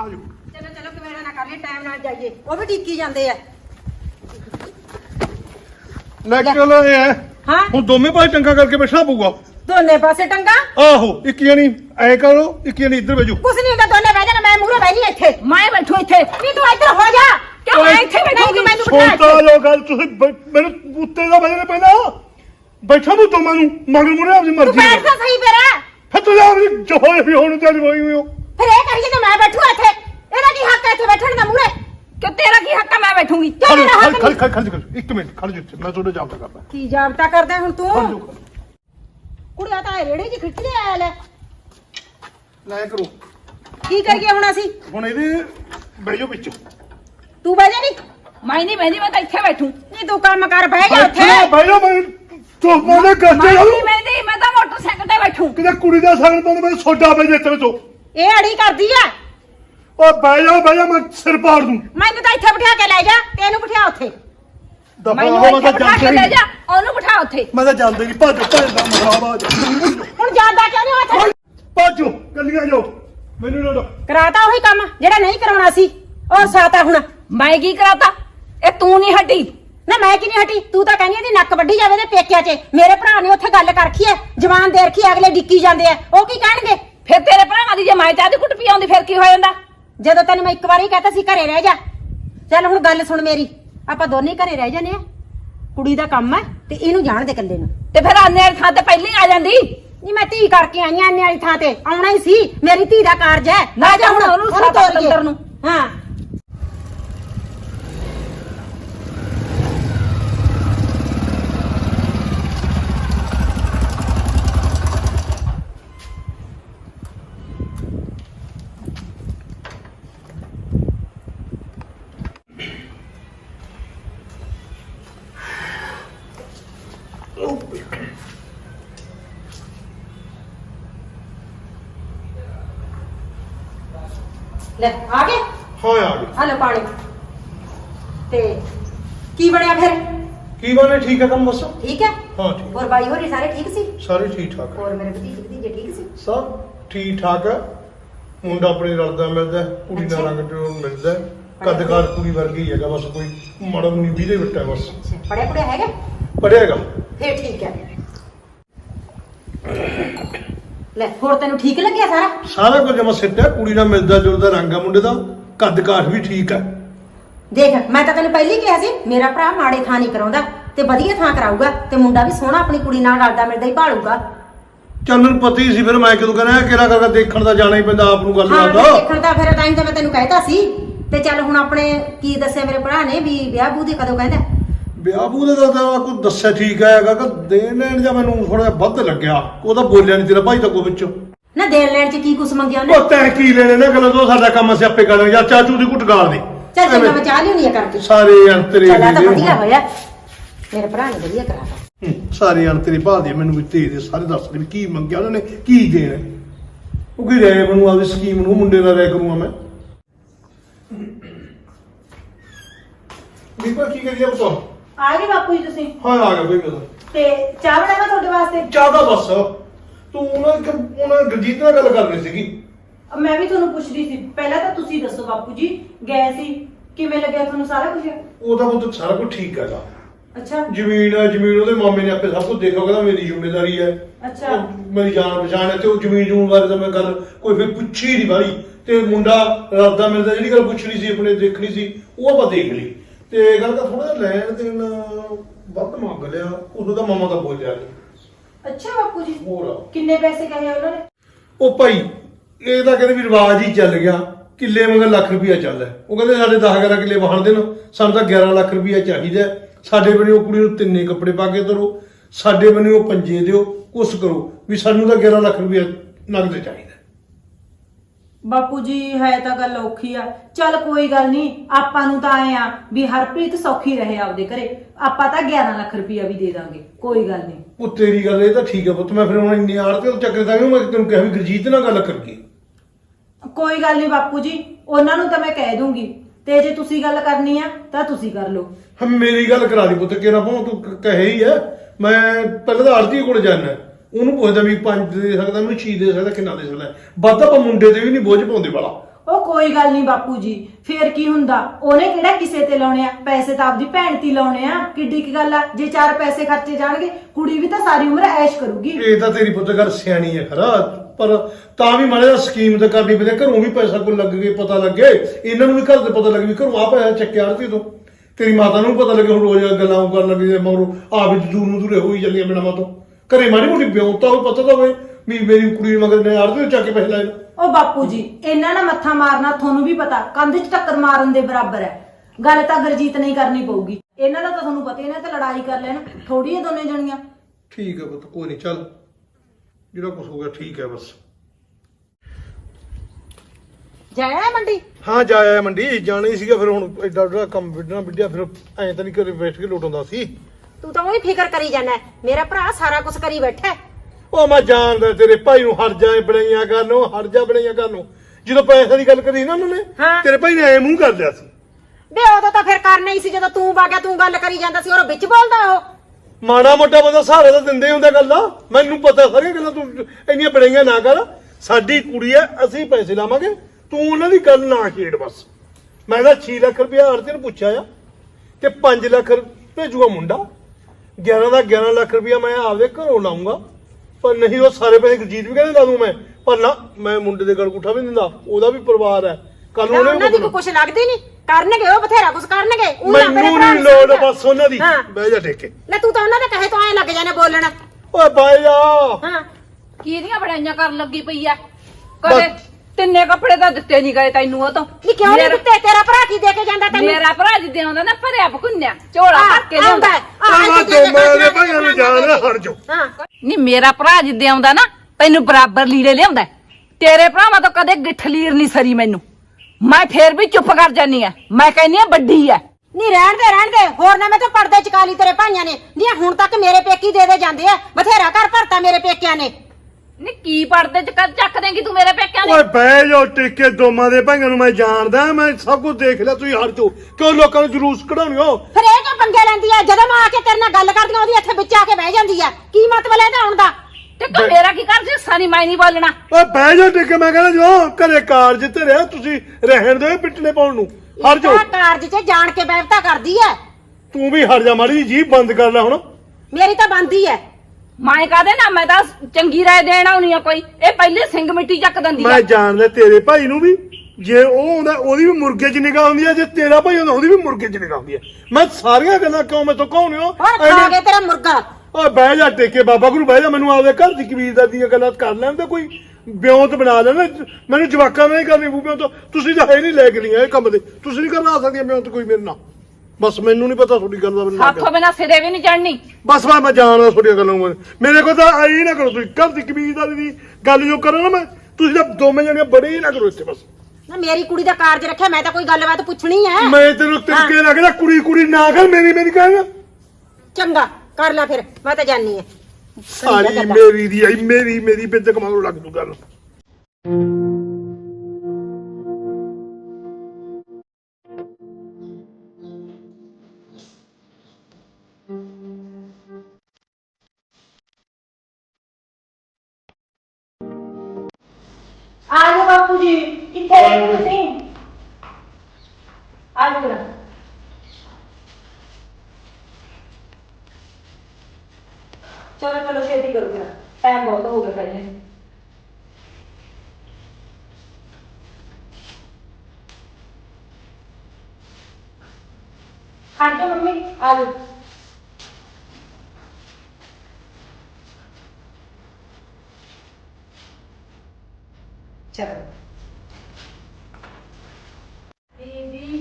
ਆ ਜਾਓ ਚਲੋ ਚਲੋ ਕਿਵੇਂ ਨਾ ਕਰ ਲਈ ਟਾਈਮ ਨਾਲ ਜਾਈਏ। ਉਹ ਵੀ ਟਿੱਕੀ ਜਾਂਦੇ ਆ। ਲੈ ਚਲੋ ਇਹ ਹੈ। ਹਾਂ? ਹੁਣ ਦੋਵੇਂ ਭਾਈ ਚੰਗਾ ਕਰਕੇ ਬੈਠਣਾ ਪਊਗਾ। ਦੋਨੇ ਪਾਸੇ ਟੰਗਾ? ਆਹੋ ਇੱਕ ਜਣੀ ਐ ਕਰੋ ਇੱਕ ਜਣੀ ਇੱਧਰ ਭੇਜੋ ਕੁਛ ਨਹੀਂ ਹੁੰਦਾ ਦੋਨੇ ਬਹਿ ਜਾਣਾ ਮੈਂ ਮੂਹਰੇ ਬਹਿ ਨਹੀਂ ਇੱਥੇ। ਮੈਂ ਬੈਠੂ ਇੱਥੇ। ਨਹੀਂ ਤੂੰ ਇੱਧਰ ਹੋ ਜਾ। ਕਿਉਂ ਮੈਂ ਇੱਥੇ ਨਹੀਂ ਬੈਠੂਗੀ ਤੂੰ ਮੈਨੂੰ ਬਿਠਾ ਸੁਣਤਾ ਇੱਥੇ। ਲੋ ਗੱਲ ਤੁਸੀਂ ਬ- ਮੈਨੂੰ ਉੱਤੇ ਦਾ ਵਜਣੇ ਪਹਿਲਾਂ। ਬੈਠਾ ਨੂੰ ਦੋਵਾਂ ਨੂੰ ਮਗਰ ਮੁਰੇ ਆਪਣੀ ਤੂੰ ਮਰਜ਼ੀ ਬੈਠ ਨਾਲ। ਤਾਂ ਸਹੀ ਫਿਰ। ਫਿਰ ਤੂੰ ਆਪਣੀ ਜੋ ਹੋਏ ਵੀ ਹੁਣ ਚੱਲ ਹੋਈ ਹੋਈ ਹੋ। ਫਿਰ ਇਹ ਕਰੀਏ ਜੇ ਮੈਂ ਬੈਠੂ ਇੱਥੇ? ਇਹਦਾ ਕੀ ਹੱਕ ਹੈ ਇੱਥੇ ਬੈਠਣ ਦਾ ਮੂਹਰੇ? ਕਿ ਤੇਰਾ ਕੀ ਹੱਕ ਆ ਮੈਂ ਬੈਠੂਗੀ? ਕਿਉਂ ਖੜ ਮੇਰਾ ਖੜ ਹੱਕ ਖੜ ਨਹੀਂ? ਖੜ ਖੜ ਖੜ ਇੱਕ ਮਿੰਟ ਖੜ ਜੁੱਤੇ ਮੈਂ ਤੁਹਾਡੇ ਜਾਬਤਾ ਕਰਦਾ। ਕੀ ਜਾਬਤਾ ਕਰਦਾ ਹੁਣ ਖੜ ਜਾ ਤੂੰ ਕੁੜੀਆ ਤਾਂ ਰੇੜੇ 'ਚ ਖਿੱਚ ਲਿਆ ਆਇਆ ਲੈ ਲੈ ਕਰੋ। ਕੀ ਕਰੀਏ ਹੁਣ ਅਸੀਂ? ਹੁਣ ਇਹਦੇ ਬੈਜੋ ਵਿੱਚ। ਤੂੰ ਬਹਿ ਜਾ ਨਹੀਂ ਮੈਂ ਨਹੀਂ ਬੈਂਦੀ ਮੈਂ ਤਾਂ ਇੱਥੇ ਬੈਠੂ। ਨਹੀਂ ਤੂੰ ਕੰਮ ਕਰ ਬਹਿ ਜਾ ਉੱਥੇ। ਬੈਜੋ ਮੈਂ ਦੇ ਗੱਜੇ ਮੈਂ ਨਹੀਂ ਮੈਂ ਤਾਂ ਮੋਟਰਸਾਈਕਲ ਤੇ ਬੈਠੂ। ਕਿਤੇ ਕੁੜੀ ਦਾ ਸੰਗ ਤੋਂ ਮੈਂ ਸੋਡਾ ਪੈ ਜੇ ਤੇਰੇ ਤੋਂ ਇਹ ਅੜੀ ਕਰਦੀ ਆ। ਓ ਬਹਿ ਜਾ ਬਹਿ ਜਾ ਮੈਂ ਸਿਰ ਪਾੜ ਦੂੰ। ਮੈਨੂੰ ਤਾਂ ਇੱਥੇ ਬਿਠਾ ਕੇ ਲੈ ਜਾ ਤੇ ਇਹਨੂੰ ਬਿਠਾ ਉੱਥੇ। ਦਫਾ ਮੈਨੂੰ ਮੈਂ ਇੱਥੇ ਤਾਂ ਬਿਠਾ ਕੇ ਜਾਂਦੇ ਲੈ ਜਾ ਉਹਨੂੰ ਬਿਠਾ ਉੱਥੇ। ਮੈਂ ਤਾਂ ਜਾਂਦੇ ਨਹੀਂ ਭੱਜ ਭੱਜ ਦਾ ਮਰਾਵਾ ਹੁਣ ਜਾਂਦਾ ਕਿਉਂ ਨਹੀਂ ਉੱਥੇ? ਭੱਜੋ ਕੱਲੀਆਂ ਜਾਓ। ਮੈਨੂੰ ਨਾ ਡੋ ਕਰਾਤਾ ਉਹੀ ਕੰਮ ਜਿਹੜਾ ਨਹੀਂ ਕਰਾਉਣਾ ਸੀ। ਔਰ ਸਾਤਾ ਹੁਣ ਮੈਂ ਕੀ ਕਰਾਤਾ? ਇਹ ਤੂੰ ਨਹੀਂ ਹਟੀ। ਨਾ ਮੈਂ ਕਿ ਨਹੀਂ ਹਟੀ? ਤੂੰ ਤਾਂ ਕਹਿੰਦੀ ਇਹਦੀ ਨੱਕ ਵੱਢੀ ਜਾਵੇ ਤੇ ਪੇਕਿਆਂ 'ਚ। ਮੇਰੇ ਭਰਾ ਨੇ ਉੱਥੇ ਗੱਲ ਕਰਖੀ ਐ ਜਵਾਨ ਦੇ ਰੱਖੀ ਅਗਲੇ ਡਿੱਕੀ ਜਾਂਦੇ ਆ। ਉਹ ਕੀ ਕਹਿਣਗੇ? ਫਿਰ ਤੇਰੇ ਭਰਾਵਾਂ ਦੀ ਜੇ ਮੈਂ ਚਾਹ ਦੀ ਕੁੱਟ ਪੀ ਆਉਂਦੀ ਫਿਰ ਕੀ ਹੋ ਜਾਂਦਾ? ਜਦੋਂ ਤੈਨੂੰ ਮੈਂ ਇੱਕ ਵਾਰੀ ਕਹਤਾ ਸੀ ਘਰੇ ਰਹਿ ਜਾ। ਚੱਲ ਹੁਣ ਗੱਲ ਸੁਣ ਮੇਰੀ। ਆਪਾਂ ਦੋਨੇ ਹੀ ਘਰੇ ਰਹਿ ਜਾਂਦੇ ਆ। ਕੁੜੀ ਦਾ ਕੰਮ ਐ ਤੇ ਇਹਨੂੰ ਜਾਣ ਦੇ ਇਕੱਲੇ ਨੂੰ। ਤੇ ਫਿਰ ਆਨੇ ਵਾਲੀ ਥਾਂ ਤੇ ਪਹਿਲਾਂ ਹੀ ਆ ਜਾਂਦੀ? ਨਹੀਂ ਮੈਂ ਧੀ ਕਰਕੇ ਆਈ ਆਂ ਅੰਨੇ ਵਾਲੀ ਥਾਂ ਤੇ। ਆਉਣਾ ਹੀ ਸੀ। ਮੇਰੀ ਧੀ ਦਾ ਕਾਰਜ ਹੈ। ਨਾ ਜਾ ਹੁਣ ਉਹਨੂੰ ਤੋਰੀਏ। ਅੰਦਰ ਨੂੰ। ਹਾਂ। ਲੈ ਆ ਗਏ? ਹਾਂ ਆ ਗਏ। ਆ ਲੈ ਪਾਣੀ। ਤੇ ਕੀ ਬਣਿਆ ਫਿਰ? ਕੀ ਬਾਨੇ ਠੀਕ ਹੈ ਕੰਮ ਬਸ ਠੀਕ ਹੈ? ਹਾਂ ਠੀਕ। ਹੋਰ ਬਾਈ ਹੋਰੀ ਸਾਰੇ ਠੀਕ ਸੀ? ਸਾਰੇ ਠੀਕ ਠਾਕ। ਹੋਰ ਮੇਰੇ ਭਤੀਜੇ ਭਤੀਜੇ ਠੀਕ ਸੀ? ਸਭ ਠੀਕ ਠਾਕ ਹੈ। ਮੁੰਡਾ ਆਪਣੇ ਰਲਦਾ ਮਿਲਦਾ ਕੁੜੀ ਨਾਲ। ਰੰਗ ਜੋ ਮਿਲਦਾ ਹੈ। ਕੱਦ-ਕਾਠ ਕੁੜੀ ਵਰਗੀ ਹੈਗਾ ਬਸ ਕੋਈ ਮਾੜਾ ਮੁੰਨੀ ਵੀਦੇ ਵਿੱਟਾ ਬਸ। ਪੜਿਆ ਪੜਿਆ ਹੈਗਾ। ਪੜਿਆਗਾ ਫੇਰ ਠੀਕ ਹੈ। ਲੈ ਹੋਰ ਤੈਨੂੰ ਠੀਕ ਲੱਗਿਆ ਸਾਰਾ? ਸਾਰਾ ਕੁਝ ਜਮਾ ਸਿੱਟ ਹੈ ਕੁੜੀ ਨਾਲ ਮਿਲਦਾ ਜੁਲਦਾ ਰੰਗ ਆ ਮੁੰਡੇ ਦਾ ਕੱਦ-ਕਾਠ ਵੀ ਠੀਕ ਹੈ ਦੇਖ ਮੈਂ ਤਾਂ ਤੈਨੂੰ ਪਹਿਲਾਂ ਕਿਹਾ ਸੀ ਮੇਰਾ ਭਰਾ ਮਾੜੇ ਥਾਂ ਨਹੀਂ ਕਰਾਉਂਦਾ ਤੇ ਵਧੀਆ ਥਾਂ ਕਰਾਊਗਾ ਤੇ ਮੁੰਡਾ ਵੀ ਸੋਹਣਾ ਆਪਣੀ ਕੁੜੀ ਨਾਲ ਰਲਦਾ ਮਿਲਦਾ ਹੀ ਭਾਲੂਗਾ। ਚੱਲ ਮੈਨੂੰ ਪਤਾ ਸੀ ਫਿਰ ਮੈਂ ਕਿਦੋਂ ਕਹਿੰਦਾ ਕਿਹੜਾ ਕਰਕੇ ਦੇਖਣ ਦਾ ਜਾਣਾ ਹੀ ਪੈਂਦਾ ਆਪ ਨੂੰ ਗੱਲ ਹਾਂ ਦੇਖਣ ਦਾ ਫਿਰ ਤਾਂ ਹੀ ਤਾਂ ਮੈਂ ਤੈਨੂੰ ਕਹਿਤਾ ਸੀ ਤੇ ਚੱਲ ਹੁਣ ਆਪਣੇ ਕੀ ਦੱਸਿਆ ਮੇਰੇ ਭਰਾ ਨੇ ਵੀ ਵਿਆਹ ਬੂ ਦੀ ਕਦੋਂ ਕਹਿੰਦਾ? ਵਿਆਹ ਬੂ ਦਾ ਤਾਂ ਕੋਈ ਦੱਸਿਆ ਠੀਕ ਹੈਗਾ ਕਿ ਦੇਣ ਲੈਣ ਜਾਂ ਮੈਨੂੰ ਥੋੜਾ ਜਿਹਾ ਵੱਧ ਲੱਗਿਆ। ਉਹਦਾ ਬੋਲਿਆ ਨਹੀਂ ਤੇਰਾ ਭਾਈ ਤਾਂ ਕੋ ਵਿੱਚੋਂ ਨਾ ਦੇਣ ਲੈਣ ਚ ਕੀ ਕੁਛ ਮੰਗਿਆ ਉਹਨੇ? ਉਹ ਤੈਂ ਕੀ ਲੈਣੇ ਨੇ ਗੱਲ ਤੋਂ ਸਾਡਾ ਕੰਮ ਅਸੀਂ ਆਪੇ ਕਰਾਂਗੇ ਜਾਂ ਚਾਚੂ ਦੀ ਗਾਲ ਦੇ। ਚੱਲ ਚੰਗਾ ਮੈਂ ਚਾਹ ਲਿਉਣੀ ਆ ਕਰਕੇ। ਸਾਰੇ ਅੰਤਰੇ ਚੱਲ ਤਾਂ ਵਧੀਆ ਹੋਇਆ। ਮੇਰੇ ਭਰਾ ਨੇ ਵਧੀਆ ਕਰਾਤਾ। ਸਾਰੇ ਅੰਤਰੇ ਭਾਲ ਦੇ ਮੈਨੂੰ ਵੀ ਤੇ ਦੇ। ਸਾਰੇ ਦੱਸ ਦੇ ਵੀ ਕੀ ਮੰਗਿਆ ਉਹਨਾਂ ਨੇ ਕੀ ਦੇਣਾ। ਉਹ ਕੀ ਰਹਿ ਬਣੂ ਆਪਦੀ ਸਕੀਮ ਨੂੰ ਮੁੰਡੇ ਨਾਲ ਰਹਿ ਕਰੂੰਗਾ ਮੈਂ। ਦੀਪਾ ਕੀ ਕਰੀਏ ਬਤੋ ਆ ਗਏ ਬਾਪੂ ਜੀ ਤੁਸੀਂ? ਹਾਂ ਆ ਗਿਆ ਕੋਈ ਗੱਲ ਤੇ ਚਾਹ ਬਣਾਵਾ ਤੁਹਾਡੇ ਵਾਸਤੇ? ਚਾਹਦਾ ਬਸ। ਤੂੰ ਉਹਨਾਂ ਇੱਕ ਉਹਨਾਂ ਗਰਜੀਤ ਨਾਲ ਗੱਲ ਕਰਨੀ ਸੀਗੀ। ਅਹ ਮੈਂ ਵੀ ਤੁਹਾਨੂੰ ਪੁੱਛਦੀ ਸੀ। ਪਹਿਲਾਂ ਤਾਂ ਤੁਸੀਂ ਦੱਸੋ ਬਾਪੂ ਜੀ ਗਏ ਸੀ ਕਿਵੇਂ ਲੱਗਿਆ ਤੁਹਾਨੂੰ ਸਾਰਾ ਕੁਝ ਉਹਦਾ ਪੁੱਤ ਸਾਰਾ ਕੁਝ ਠੀਕ ਹੈਗਾ। ਅੱਛਾ। ਜ਼ਮੀਨ ਹੈ ਜ਼ਮੀਨ ਉਹਦੇ ਮਾਮੇ ਨੇ ਆਪੇ ਸਭ ਕੁਝ ਦੇਖਿਆ ਕਹਿੰਦਾ ਮੇਰੀ ਜ਼ਿੰਮੇਵਾਰੀ ਹੈ। ਅੱਛਾ। ਉਹ ਮੇਰੀ ਜਾਨ ਪਛਾਣ ਹੈ ਤੇ ਉਹ ਜ਼ਮੀਨ ਜੂਨ ਬਾਰੇ ਤਾਂ ਮੈਂ ਗੱਲ ਕੋਈ ਫਿਰ ਪੁੱਛੀ ਨਹੀਂ ਬਾਰੀ ਤੇ ਮੁੰਡਾ ਰਾਦਾ ਮਿਲਦਾ ਜਿਹੜੀ ਗੱਲ ਪੁੱਛਣੀ ਸੀ ਆਪਣੇ ਦੇਖਣੀ ਸੀ ਉਹ ਆਪਾਂ ਦੇਖ ਲਈ। ਤੇ ਗੱਲ ਤਾਂ ਥੋੜਾ ਜਿਹਾ ਲੈਣ ਦੇਣ ਵੱਧ ਮੰਗ ਲਿਆ। ਉਦੋਂ ਤਾਂ ਮਾਮਾ ਤਾਂ ਬੋਲਿਆ ਨਹੀਂ ਅੱਛਾ ਬਾਪੂ ਜੀ। ਹੋਰ ਕਿੰਨੇ ਪੈਸੇ ਕਹੇ ਉਹਨਾਂ ਨੇ? ਉਹ ਭਾਈ ਇਹ ਤਾਂ ਕਹਿੰਦੇ ਵੀ ਰਿਵਾਜ ਹੀ ਚੱਲ ਗਿਆ। ਕਿੱਲੇ ਮਗਰ ਲੱਖ ਰੁਪਇਆ ਚੱਲਦਾ ਹੈ। ਉਹ ਕਹਿੰਦੇ ਸਾਡੇ 10 11 ਕਿੱਲੇ ਵਾਹਣ ਦੇਣ। ਸਾਨੂੰ ਤਾਂ 11 ਲੱਖ ਰੁਪਇਆ ਚਾਹੀਦਾ ਹੈ। ਸਾਡੇ ਬਣੇ ਉਹ ਕੁੜੀ ਨੂੰ ਤਿੰਨੇ ਕੱਪੜੇ ਪਾ ਕੇ ਧਰੋ। ਸਾਡੇ ਬਣੇ ਉਹ ਪੰਜੇ ਦਿਓ। ਕੁਛ ਕਰੋ। ਵੀ ਸਾਨੂੰ ਤਾਂ 11 ਲੱਖ ਰੁਪਇਆ ਨਗਦ ਚਾਹੀਦਾ। ਬਾਪੂ ਜੀ ਹੈ ਤਾਂ ਗੱਲ ਔਖੀ ਆ। ਚੱਲ ਕੋਈ ਗੱਲ ਨਹੀਂ ਆਪਾਂ ਨੂੰ ਤਾਂ ਆਏ ਆ ਵੀ ਹਰਪ੍ਰੀਤ ਸੌਖੀ ਰਹੇ ਆਪਦੇ ਘਰੇ। ਆਪਾਂ ਤਾਂ 11 ਲੱਖ ਰੁਪਇਆ ਵੀ ਦੇ ਦਾਂਗੇ। ਕੋਈ ਗੱਲ ਨਹੀਂ। ਉਹ ਤੇਰੀ ਗੱਲ ਇਹ ਤਾਂ ਠੀਕ ਹੈ ਪੁੱਤ ਮੈਂ ਫਿਰ ਹੁਣ ਇੰਨੀ ਆੜ ਤੇ ਚੱਕਰ ਤਾਂ ਮੈਂ ਤੈਨੂੰ ਕਿਹਾ ਵੀ ਗੁਰਜੀਤ ਨਾਲ ਗੱਲ ਕਰਕੇ ਕੋਈ ਗੱਲ ਨਹੀਂ ਬਾਪੂ ਜੀ ਉਹਨਾਂ ਨੂੰ ਤਾਂ ਮੈਂ ਕਹਿ ਦੂੰਗੀ। ਤੇ ਜੇ ਤੁਸੀਂ ਗੱਲ ਕਰਨੀ ਆ ਤਾਂ ਤੁਸੀਂ ਕਰ ਲਓ। ਮੇਰੀ ਗੱਲ ਕਰਾ ਦੀ ਪੁੱਤ ਕਿਹੜਾ ਭਾਵੇਂ ਤੂੰ ਕ- ਕਹੇ ਹੀ ਹੈ ਮੈਂ ਪਹਿਲਾਂ ਤਾਂ ਆੜਤੀ ਕੋਲ ਜਾਣਾ ਉਹਨੂੰ ਪੁੱਛਦਾ ਵੀ ਪੰਜ ਦੇ ਸਕਦਾ ਮੈਨੂੰ ਛੇ ਦੇ ਸਕਦਾ ਕਿੰਨਾ ਦੇ ਸਕਦਾ। ਵੱਧ ਆਪਾਂ ਮੁੰਡੇ ਤੇ ਵੀ ਨਹੀਂ ਬੋਝ ਪਾਉਂਦੇ ਵਾਲਾ। ਉਹ ਕੋਈ ਗੱਲ ਨਹੀਂ ਬਾਪੂ ਜੀ ਫੇਰ ਕੀ ਹੁੰਦਾ? ਉਹਨੇ ਕਿਹੜਾ ਕਿਸੇ ਤੇ ਲਾਉਣੇ ਆ? ਪੈਸੇ ਤਾਂ ਆਪਦੀ ਭੈਣ ਤੇ ਹੀ ਲਾਉਣੇ ਆ। ਕਿੱਡੀ ਕੀ ਗੱਲ ਆ ਜੇ ਚਾਰ ਪੈਸੇ ਖਰਚੇ ਜਾਣਗੇ ਕੁੜੀ ਵੀ ਤਾਂ ਸਾਰੀ ਉਮਰ ਐਸ਼ ਕਰੂਗੀ। ਇਹ ਤਾਂ ਤੇਰੀ ਪੁੱਤ ਗੱਲ ਸਿਆਣੀ ਹੈ ਖਰਾ ਪਰ ਤਾਂ ਵੀ ਮਾੜਾ ਜਿਹਾ ਸਕੀਮ ਤਾਂ ਕਰਨੀ ਪੈਂਦੀ ਹੈ। ਘਰੋਂ ਵੀ ਪੈਸਾ ਕੋਈ ਲੱਗ ਕੇ ਪਤਾ ਲੱਗੇ। ਇਹਨਾਂ ਨੂੰ ਵੀ ਘਰ ਤੇ ਪਤਾ ਲੱਗੇ ਵੀ ਘਰੋਂ ਆ ਪੈਸਾ ਚੱਕਿਆ ਆੜਤੀ ਤੋਂ। ਤੇਰੀ ਮਾਤਾ ਨੂੰ ਵੀ ਪਤਾ ਲੱਗੇ ਹੁਣ ਰੋਜ਼ ਗੱਲਾਂ ਉਹ ਕਰਨ ਲੱਗੇ ਮਗਰੋਂ ਆ ਵੀ ਦੂਰ ਨੂੰ ਦੂਰੇ ਹੋਈ ਜਾਂਦੀਆਂ ਬਿਨਾਂ ਮਾਤੋਂ। ਘਰੇ ਮਾੜੀ ਮੋਟੀ ਵਿਉਂਤਾ ਉਹ ਪਤਾ ਤਾਂ ਹੋਵੇ ਵੀ ਮੇਰੀ ਕੁੜੀ ਨੂੰ ਮਗਰ ਨੇ ਆੜਤੀ ਤੋਂ ਚੱਕ ਕੇ ਪੈਸੇ ਲਾਏ। ਨੇ। ਉਹ ਬਾਪੂ ਜੀ ਇਹਨਾਂ ਨਾਲ ਮੱਥਾ ਮਾਰਨਾ ਤੁਹਾਨੂੰ ਵੀ ਪਤਾ ਕੰਧ 'ਚ ਟੱਕਰ ਮਾਰਨ ਦੇ ਬਰਾਬਰ ਹੈ। ਗੱਲ ਤਾਂ ਗਰਜੀਤ ਨਹੀਂ ਕਰਨੀ ਪਊਗੀ। ਇਹਨਾਂ ਦਾ ਤਾਂ ਤੁਹਾਨੂੰ ਪਤਾ ਹੀ ਇਹਨਾਂ ਤੇ ਲੜਾਈ ਕਰ ਲੈਣ। ਥੋੜੀ ਹੈ ਦੋਨੇ ਜਣੀਆਂ। ਠੀਕ ਹੈ ਪੁੱਤ ਕੋਈ ਨਹੀਂ ਚੱਲ। ਜਿਹੜਾ ਕੁਝ ਹੋ ਗਿਆ ਠੀਕ ਹੈ ਬਸ। ਜਾਇਆ ਮੰਡੀ? ਹਾਂ ਜਾਇਆ ਮੰਡੀ। ਜਾਣਾ ਹੀ ਸੀਗਾ ਫਿਰ ਹੁਣ ਐਡਾ ਐਡਾ ਕੰਮ ਵਿੱਢਣਾ ਵਿੱਢਿਆ ਫਿਰ ਐਂ ਤਾਂ ਨਹੀਂ ਘਰੇ ਬੈਠ ਕੇ ਲੋਟਾਉਂਦਾ ਸੀ। ਤੂੰ ਤਾਂ ਉਹੀ ਫਿਕਰ ਕਰੀ ਜਾਂਦਾ ਮੇਰਾ ਭਰਾ ਸਾਰਾ ਕੁਝ ਕਰੀ ਬੈਠਾ ਹੈ। ਉਹ ਮੈਂ ਜਾਣਦਾ ਤੇਰੇ ਭਾਈ ਨੂੰ ਹਟ ਜਾ ਬਣਾਈਆਂ ਕਰਨ ਉਹ ਹਟ ਜਾ ਬਣਾਈਆਂ ਕਰਨ। ਨੂੰ ਜਦੋਂ ਪੈਸੇ ਦੀ ਗੱਲ ਕਰੀ ਨਾ ਉਹਨਾਂ ਨੇ ਹਾਂ। ਤੇਰੇ ਭਾਈ ਨੇ ਐ ਮੂੰਹ ਕਰ ਲਿਆ ਸੀ। ਬੇ ਉਦੋਂ ਤਾਂ ਫਿਰ ਕਰਨਾ ਹੀ ਸੀ ਜਦੋਂ ਤੂੰ ਵਾਗਿਆ ਤੂੰ ਗੱਲ ਕਰੀ ਜਾਂਦਾ ਸੀ ਉਹ ਵਿੱਚ ਬੋਲਦਾ ਉਹ। ਮਾੜਾ ਮੋਟਾ ਬੰਦਾ ਸਹਾਰਾ ਤਾਂ ਦਿੰਦੇ ਹੁੰਦਾ ਗੱਲਾਂ। ਮੈਨੂੰ ਪਤਾ ਸਾਰੀਆਂ ਗੱਲਾਂ ਤੂੰ ਇੰਨੀਆਂ ਬਣਾਈਆਂ ਨਾ ਕਰ। ਸਾਡੀ ਕੁੜੀ ਐ ਅਸੀਂ ਪੈਸੇ ਲਾਵਾਂਗੇ। ਤੂੰ ਉਹਨਾਂ ਦੀ ਗੱਲ ਨਾ ਛੇੜ ਬਸ। ਮੈਂ ਤਾਂ 6 ਲੱਖ ਰੁਪਇਆ ਆਰਤੀ ਨੂੰ ਪੁੱਛਿਆ ਆ ਤੇ 5 ਲੱਖ ਭੇਜੂਗਾ ਮੁੰਡਾ। 11 ਦਾ 11 ਲੱਖ ਰੁਪਇਆ ਮੈਂ ਆਪਦੇ ਘਰੋਂ ਲਾਉਂਗਾ। ਪਰ ਨਹੀਂ ਉਹ ਸਾਰੇ ਪੈਸੇ ਗੁਰਜੀਤ ਵੀ ਕਹਿੰਦੇ ਲਾ ਦੂੰ ਮੈਂ। ਪਰ ਨਾ ਮੈਂ ਮੁੰਡੇ ਦੇ ਗਲ ਗੁੱਠਾ ਵੀ ਨੀ ਦਿੰਦਾ। ਉਹਦਾ ਵੀ ਪਰਿਵਾਰ ਹੈ। ਕੱਲ ਨੂੰ ਉਹਨੇ ਉਹਨਾਂ ਦੀ ਕੋਈ ਕੁਛ ਲੱਗਦੀ ਨਹੀਂ। ਕਰਨਗੇ ਉਹ ਬਥੇਰਾ ਕੁਛ ਕਰਨਗੇ। ਊਂ ਨਾ ਮੇਰੇ ਮੈਨੂੰ ਭਰਾ ਨਹੀਂ ਨੂੰ ਲੋੜ ਸਮਝ। ਬਸ ਉਹਨਾਂ ਦੀ। ਹਾਂ। ਬਹਿ ਜਾ ਟੇਕੇ ਲੈ ਤੂੰ ਤਾਂ ਉਹਨਾਂ ਦੇ ਕਹੇ ਤੋਂ ਐ ਲੱਗ ਜਾਣੇ ਬੋਲਣ। ਓਏ ਬਾਈ ਜਾ। ਹਾਂ। ਕਿਹਦੀਆਂ ਬੜਾਈਆਂ ਕਰਨ ਲੱਗੀ ਪਈ ਆ ਕਦੇ ਬਸ। ਤਿੰਨੇ ਕੱਪੜੇ ਤਾਂ ਦਿੱਤੇ ਨਹੀਂ ਗਏ ਤੈਨੂੰ ਉਹ ਤੋਂ। ਨਹੀਂ ਕਿਉਂ ਨਹੀਂ ਮੇਰਾ- ਦਿੱਤੇ? ਤੇਰਾ ਭਰਾ ਕੀ ਦੇ ਕੇ ਜਾਂਦਾ ਤੈਨੂੰ? ਮੇਰਾ ਭਰਾ ਜਿੱਦੇ ਆਉਂਦਾ ਨਾ ਭਰਿਆ ਭਕੁੰਨਿਆ ਝੋਲਾ ਭਰ ਕੇ ਆਉਂਦਾ ਲਿਆਉਂਦਾ। ਆਹ, ਦੋ ਮੇਰੇ ਭਾਈਆਂ ਨੂੰ ਜਾਣ ਹਟ ਜਾ ਹਾਂ। ਨਹੀਂ ਮੇਰਾ ਭਰਾ ਜਿੱਦੇ ਆਉਂਦਾ ਨਾ ਤੈਨੂੰ ਬਰਾਬਰ ਲੀੜੇ ਲਿਆਉਂਦਾ ਤੇਰੇ ਭਰਾਵਾਂ ਤੋਂ ਕਦੇ ਗਿੱਠ ਲੀਰ ਨਹੀਂ ਸਰੀ ਮੈਨੂੰ। ਮੈਂ ਫੇਰ ਵੀ ਚੁੱਪ ਕਰ ਜਾਨੀ ਆ ਮੈਂ ਕਹਿੰਨੀ ਆ ਵੱਡੀ ਆ ਨਹੀਂ ਰਹਿਣ ਦੇ ਰਹਿਣ ਦੇ। ਹੋਰ ਨਾ ਮੈਂ ਤਾਂ ਪਰਦੇ ਚਕਾ ਲਈ ਤੇਰੇ ਭਾਈਆਂ ਨੇ। ਨਹੀਂ ਹੁਣ ਤੱਕ ਮੇਰੇ ਪੇਕੀ ਦੇ ਦੇ ਜਾਂਦੇ ਆ। ਬਥੇਰਾ ਘਰ ਭਰਤਾ ਮੇਰੇ ਪੇਕਿਆਂ ਨੇ। ਨਹੀਂ ਕੀ ਪੜਦੇ ਚ ਕਦ ਚੱਕ ਦੇਂਗੀ ਤੂੰ ਮੇਰੇ ਪੇਕਿਆਂ ਓਏ ਦੇ ਬਹਿ ਜਾ ਟਿੱਕੇ ਦੋਮਾਂ ਦੇ ਭਾਈਆਂ ਨੂੰ ਮੈਂ ਜਾਣਦਾ ਮੈਂ ਸਭ ਕੁਝ ਦੇਖ ਲਿਆ ਤੁਸੀਂ ਹਟ ਜਾਓ। ਕਿਉਂ ਲੋਕਾਂ ਨੂੰ ਜਲੂਸ ਕਢਾਉਣੀ ਹੋ? ਫਿਰ ਇਹ ਕਿਉਂ ਪੰਗੇ ਲੈਂਦੀ ਆ? ਜਦੋਂ ਮੈਂ ਆ ਕੇ ਤੇਰੇ ਨਾਲ ਗੱਲ ਕਰਦੀ ਆ ਉਹਦੀ ਇੱਥੇ ਵਿੱਚ ਆ ਕੇ ਬਹਿ ਜਾਂਦੀ ਆ। ਕੀ ਮਤਲਬ ਇਹਦਾ ਆਉਣ ਦਾ? ਤੇ ਕੋ ਮੇਰਾ ਕੀ ਕਰ ਜਿੱਸਾ ਨਹੀਂ ਮੈਂ ਨਹੀਂ ਬੋਲਣਾ। ਓਏ ਬਹਿ ਜਾ ਟਿੱਕੇ ਮੈਂ ਕਹਿੰਦਾ ਜੋ ਘਰੇ ਕਾਰਜ ਤੇ ਰਿਹਾ ਤੁਸੀਂ ਰਹਿਣ ਦਿਓ ਇਹ ਪਿੱਟਣੇ ਪਾਉਣ ਨੂੰ। ਹਟ ਜਾਓ। ਇਹ ਕਾਰਜ 'ਚ ਜਾਣ ਕੇ ਬੈਠਾ ਕਰਦੀ ਐ। ਤੂੰ ਵੀ ਹਟ ਜਾ ਮਾੜੀ ਜੀ ਬੰਦ ਕਰ ਲੈ ਹੁਣ। ਮੇਰੀ ਤਾਂ ਬੰਦੀ ਐ। ਮੈਂ ਕਹਦੇ ਨਾ ਮੈਂ ਤਾਂ ਚੰਗੀ ਰਾਏ ਦੇਣ ਆਉਣੀ ਆ ਕੋਈ। ਇਹ ਪਹਿਲੇ ਸਿੰਘ ਮਿੱਟੀ ਚੱਕ ਦਿੰਦੀ ਆ। ਮੈਂ ਜਾਣ ਲੈ ਤੇਰੇ ਭਾਈ ਨੂੰ ਵੀ। ਜੇ ਉਹ ਆਉਂਦਾ ਉਹਦੀ ਵੀ ਮੁਰਗੇ 'ਚ ਨਿਗਾਹ ਹੁੰਦੀ ਹੈ ਜੇ ਤੇਰਾ ਭਾਈ ਆਉਂਦਾ ਉਹਦੀ ਵੀ ਮੁਰਗੇ 'ਚ ਨਿਗਾਹ ਹੁੰਦੀ ਹੈ ਮੈਂ ਸਾਰੀਆਂ ਗੱਲਾਂ ਕਿਉਂ ਮੈਂ ਤੋਂ ਕਹਾਉਣੀ ਹੋ ਹੁਣ ਖਾ ਕੇ ਤੇਰਾ ਮੁਰਗਾ। ਓਏ ਬਹਿ ਜਾ ਟੇਕੇ ਬਾਬਾ ਗੁਰੂ ਬਹਿ ਜਾ। ਮੈਨੂੰ ਆਪਦੇ ਘਰ ਦੀ ਕਬੀਰਦਾਰ ਦੀਆਂ ਗੱਲਾਂ ਕਰ ਲੈਣ ਤੇ ਕੋਈ। ਬਿਉਂਤ ਬਣਾ ਲੈਣਾ ਮੈਨੂੰ ਜਵਾਕਾਂ ਨਾਲ ਹੀ ਕਰਨੀ ਪਊ ਬਿਉਂਤ ਤੁਸੀਂ ਤਾਂ ਹੈ ਨਹੀਂ ਲੈ ਕੇ ਲਈਆਂ ਇਹ ਕੰਮ ਦੇ। ਤੁਸੀਂ ਨਹੀਂ ਕਰਨਾ ਆ ਸਕਦੀਆਂ ਬਿਉਂਤ ਕੋਈ ਮੇਰੇ ਨਾਲ। ਬਸ ਮੈਨੂੰ ਨਹੀਂ ਪਤਾ ਤੁਹਾਡੀ ਗੱਲ ਦਾ ਮੈਨੂੰ ਲੱਗ ਹੱਥੋਂ ਬਿਨਾ ਸਿਰੇ ਵੀ ਨਹੀਂ ਚੜਨੀ ਬਸ ਮੈਂ ਮੈਂ ਜਾਣਦਾ ਤੁਹਾਡੀਆਂ ਗੱਲਾਂ ਨੂੰ। ਮੇਰੇ ਕੋਲ ਤਾਂ ਆਈ ਨਾ ਕਰੋ ਤੁਸੀਂ। ਘਰ ਦੀ ਕਬੀਰਦਾਰੀ ਦੀ ਗੱਲ ਜੋ ਕਰੋ ਨਾ ਮੈਂ ਤੁਸੀਂ ਤਾਂ ਦੋਵੇਂ ਜਣੀਆਂ ਬੜੇ ਹੀ ਨਾ ਕਰੋ ਇੱਥੇ ਬਸ। ਨਾ ਮੇਰੀ ਕੁੜੀ ਦਾ ਕਾਰਜ ਰੱਖਿਆ ਮੈਂ ਤਾਂ ਕੋਈ ਗੱਲਬਾਤ ਪੁੱਛਣੀ ਐ। ਮੈਂ ਤੈਨੂੰ ਤਿਰਕੇ ਲੱਗਦਾ ਕੁੜੀ ਕੁੜੀ ਨਾ ਕਰ ਮੇਰੀ ਮੇਰੀ ਕਹਿੰਦਾ ਚੰਗਾ ਕਰ ਲੈ ਫਿਰ ਮੈਂ ਤਾਂ ਜਾਣੀ ਐ। ਸਾਰੀ ਮੇਰੀ ਦੀ ਆਈ ਮੇਰੀ ਮੇਰੀ ਬਿੱਦਕ ਮਗਰੋਂ ਲੱਗ ਜੂ ਗੱਲ।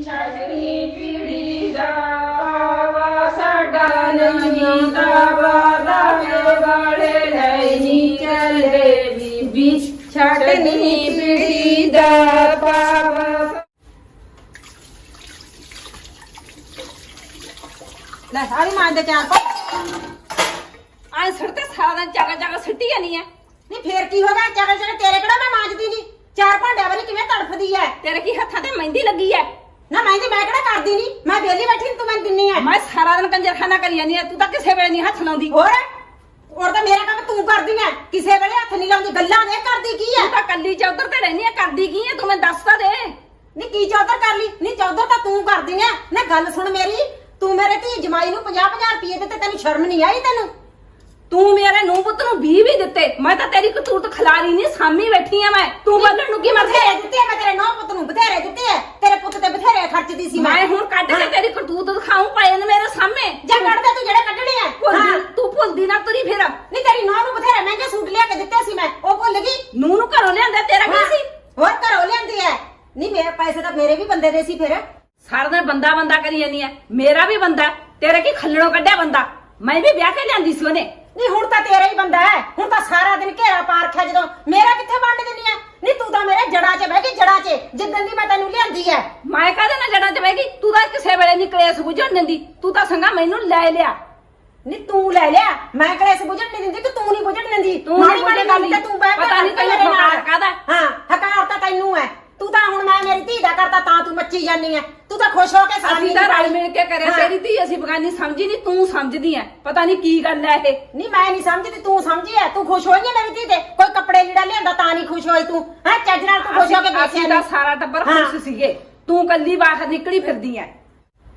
ਛੱਡਣੀ ਪੀੜੀ ਦਾ ਵਾ ਸਾਡਾ ਨਹੀਂ ਦਾ ਵਾਦਾ ਮੇਰੇ ਵਾਲੇ ਨਹੀਂ ਚੱਲੇ ਬੀਬੀ ਛੱਡਣੀ ਪੀੜੀ ਦਾ ਪਾਵਾ। ਲੈ ਸਾਰੀ ਮਾਂ ਦੇ ਚਾਰ ਪਾ ਆਂ ਸੜਤੇ ਸਾਰਾ ਦਿਨ ਜਗਾ ਜਗਾ ਸਿੱਟੀ ਜਾਨੀ ਐ। ਨਹੀਂ ਫੇਰ ਕੀ ਹੋ ਗਿਆ? ਚਗਲ ਚਗਲ ਤੇਰੇ ਕਿਹੜਾ ਮੈਂ ਮਾਂਜਦੀ ਨਹੀਂ ਚਾਰ ਭਾਂਡਿਆਂ ਵਾਲੀ ਕਿਵੇਂ ਤੜਫਦੀ ਐ? ਤੇਰੇ ਕੀ ਹੱਥਾਂ ਤੇ ਮਹਿੰਦੀ ਲੱਗੀ ਐ? ਨਾ ਮੈਂ ਤੇ ਮੈਂ ਕਿਹੜਾ ਕਰਦੀ ਨਹੀਂ ਮੈਂ ਵਿਹਲੀ ਬੈਠੀ ਨੂੰ ਤੂੰ ਮੈਨੂੰ ਦਿੰਨੀ ਐ ਮੈਂ ਸਾਰਾ ਦਿਨ ਕੰਜਰਖਾਨਾ ਕਰੀ ਜਾਂਦੀ ਐ ਤੂੰ ਤਾਂ ਕਿਸੇ ਵੇਲੇ ਨਹੀਂ ਹੱਥ ਲਾਉਂਦੀ। ਹੋਰ? ਹੋਰ ਤਾਂ ਮੇਰਾ ਕੰਮ ਤੂੰ ਕਰਦੀ ਐ ਕਿਸੇ ਵੇਲੇ ਹੱਥ ਨਹੀਂ ਲਾਉਂਦੀ ਗੱਲਾਂ ਦੇ ਕਰਦੀ ਕੀ ਐ ਤੂੰ ਤਾਂ ਕੱਲੀ ਚੌਧਰ ਤੇ ਰਹਿਨੀ ਐ ਕਰਦੀ ਕੀ ਐ ਤੂੰ ਮੈਨੂੰ ਦੱਸ ਤਾਂ ਦੇ। ਚੌਧਰ ਕਰ ਲਈ? ਨਹੀਂ ਚੌਧਰ ਤਾਂ ਤੂੰ ਕਰਦੀ ਐ ਨਾ ਗੱਲ ਸੁਣ ਮੇਰੀ। ਤੂੰ ਮੇਰੇ ਧੀ ਜਮਾਈ ਨੂੰ 50 50 ਰੁਪਏ ਦਿੱਤੇ ਤੈਨੂੰ ਸ਼ਰਮ ਨਹੀਂ ਆਈ ਤੈਨੂੰ? ਤੂੰ ਮੇਰੇ ਨੂੰ ਪੁੱਤ ਨੂੰ 20 ਵੀ ਦਿੱਤੇ। ਮੈਂ ਤਾਂ ਤੇਰੀ ਕਤੂਤ ਖਿਲਾਰੀ ਨਹੀਂ ਸਾਮੀ ਬੈਠੀ ਆ ਮੈਂ। ਤੂੰ ਬੋਲਣ ਨੂੰ ਕੀ ਬਥੇਰੇ ਦਿੱਤੇ ਆ, ਮੈਂ ਤੇਰੇ ਨੌ ਪੁੱਤ ਨੂੰ ਬਥੇਰੇ ਦਿੱਤੇ ਆ। ਤੇਰੇ ਪੁੱਤ ਤੇ ਬਥੇਰੇ ਖਰਚਦੀ ਸੀ ਮੈਂ। ਹੁਣ ਕੱਢ ਕੇ ਤੇਰੀ ਕਤੂਤ ਦਿਖਾਉਂ ਪਏ ਨੇ ਮੇਰੇ ਸਾਹਮਣੇ। ਜਾ ਕੱਢ ਦੇ ਤੂੰ ਜਿਹੜੇ ਕੱਢਣੇ ਆ। ਭੁੱਲਦੀ ਹਾਂ। ਤੂੰ ਭੁੱਲਦੀ ਨਾ ਤੁਰੀ ਫਿਰ। ਨਹੀਂ ਤੇਰੀ ਨੌ ਨੂੰ ਬਥੇਰੇ ਮਹਿੰਗੇ ਸੂਟ ਲਿਆ ਕੇ ਦਿੱਤੇ ਸੀ ਮੈਂ। ਉਹ ਭੁੱਲ ਗਈ। ਨੂੰ ਨੂੰ ਘਰੋਂ ਲਿਆਂਦਾ ਤੇਰਾ ਕੀ ਸੀ? ਹੋਰ ਘਰੋਂ ਲਿਆਂਦੀ ਐ। ਨਹੀਂ ਮੇਰੇ ਪੈਸੇ ਤਾਂ ਮੇਰੇ ਵੀ ਬੰਦੇ ਦੇ ਸੀ ਫਿਰ। ਸਾਰਾ ਦਿਨ ਬੰਦਾ ਬੰਦਾ ਕਰੀ ਜਾਂਦੀ ਐ। ਮੇਰਾ ਵੀ ਬੰਦਾ ਹੈ, ਤੇਰੇ ਕੀ ਖੱਲਣੋਂ ਕੱਢਿਆ ਬੰਦਾ? ਮੈਂ ਵੀ ਵਿਆਹ ਕੇ ਲਿਆਂਦੀ ਸੀ ਉਹਨੇ। ਨਹੀਂ ਹੁਣ ਤਾਂ ਤੇਰਾ ਹੀ ਬੰਦਾ ਹੈ। ਹੁਣ ਤਾਂ ਸਾਰਾ ਦਿਨ ਘੇਰਾ ਪਾ ਰੱਖਿਆ ਜਦੋਂ। ਮੇਰਾ ਕਿੱਥੇ ਵੰਡ ਦਿੰਨੀ ਐ? ਨਹੀਂ ਤੂੰ ਤਾਂ ਮੇਰੇ ਜੜਾਂ 'ਚ ਬਹਿ ਗਈ ਜੜਾਂ 'ਚ। ਜਿੱਦਣ ਦੀ ਮੈਂ ਤੈਨੂੰ ਲਿਆਂਦੀ ਐ। ਮੈਂ ਕਾਹਦੇ ਨਾਲ ਜੜਾਂ ਚ ਬਹਿ ਗਈ? ਤੂੰ ਤਾਂ ਕਿਸੇ ਵੇਲੇ ਨਹੀਂ ਕਲੇਸ਼ ਬੁਝਣ ਦਿੰਦੀ। ਤੂੰ ਤਾਂ ਸੰਗਾ ਮੈਨੂੰ ਲੈ ਲਿਆ। ਨਹੀਂ ਤੂੰ ਲੈ ਲਿਆ। ਮੈਂ ਕਲੇਸ਼ ਬੁਝਣ ਨਹੀਂ ਦਿੰਦੀ ਕਿ ਤੂੰ ਨਹੀਂ ਬੁਝਣ ਦਿੰਦੀ। ਤੂੰ ਮਾੜੀ ਨਹੀਂ ਮਾੜੀ ਬੁਝਣ ਗੱਲ ਤੇ ਦਿੰਦੀ। ਤੂੰ ਬਹਿ ਪਤਾ ਨਹੀਂ ਤੈਨੂੰ। ਹਕਾਰ ਕਾਹਦਾ? ਹਾਂ ਹਕਾਰ ਤਾਂ ਤੈਨੂੰ ਐ। ਤੂੰ ਤਾਂ ਹੁਣ ਮੈਂ ਮੇਰੀ ਧੀ ਦਾ ਕਰਤਾ ਤਾਂ ਤੂੰ ਮੱਚੀ ਜਾਨੀ ਐ। ਤੂੰ ਤਾਂ ਖੁਸ਼ ਹੋ ਕੇ ਸਾਡੀ ਅਸੀਂ ਤਾਂ ਰਲ ਮਿਲ ਕੇ ਕਰਿਆ ਹਾਂ। ਤੇਰੀ ਧੀ ਅਸੀਂ ਬਗਾਨੀ ਸਮਝੀ ਨਹੀਂ ਤੂੰ ਸਮਝਦੀ ਐ। ਪਤਾ ਨਹੀਂ ਕੀ ਗੱਲ ਐ ਇਹ। ਨਹੀਂ ਮੈਂ ਨਹੀਂ ਸਮਝਦੀ ਤੂੰ ਸਮਝੀ ਐ। ਤੂੰ ਖੁਸ਼ ਹੋਈ ਐ ਮੇਰੀ ਧੀ ਤੇ? ਕੋਈ ਕੱਪੜੇ ਲੀੜਾ ਲਿਆਂਦਾ ਤਾਂ ਨਹੀਂ ਖੁਸ਼ ਹੋਈ ਤੂੰ। ਹੈ ਚੱਜ ਨਾਲ ਤੂੰ ਖੁਸ਼ ਹੋ ਕੇ ਅਸੀਂ- ਅਸੀਂ ਤਾਂ ਸਾਰਾ ਟੱਬਰ ਹਾਂ। ਖੁਸ਼ ਸੀਗੇ। ਤੂੰ ਕੱਲੀ ਬਾਹਰ ਨਿਕਲੀ ਫਿਰਦੀ ਐ।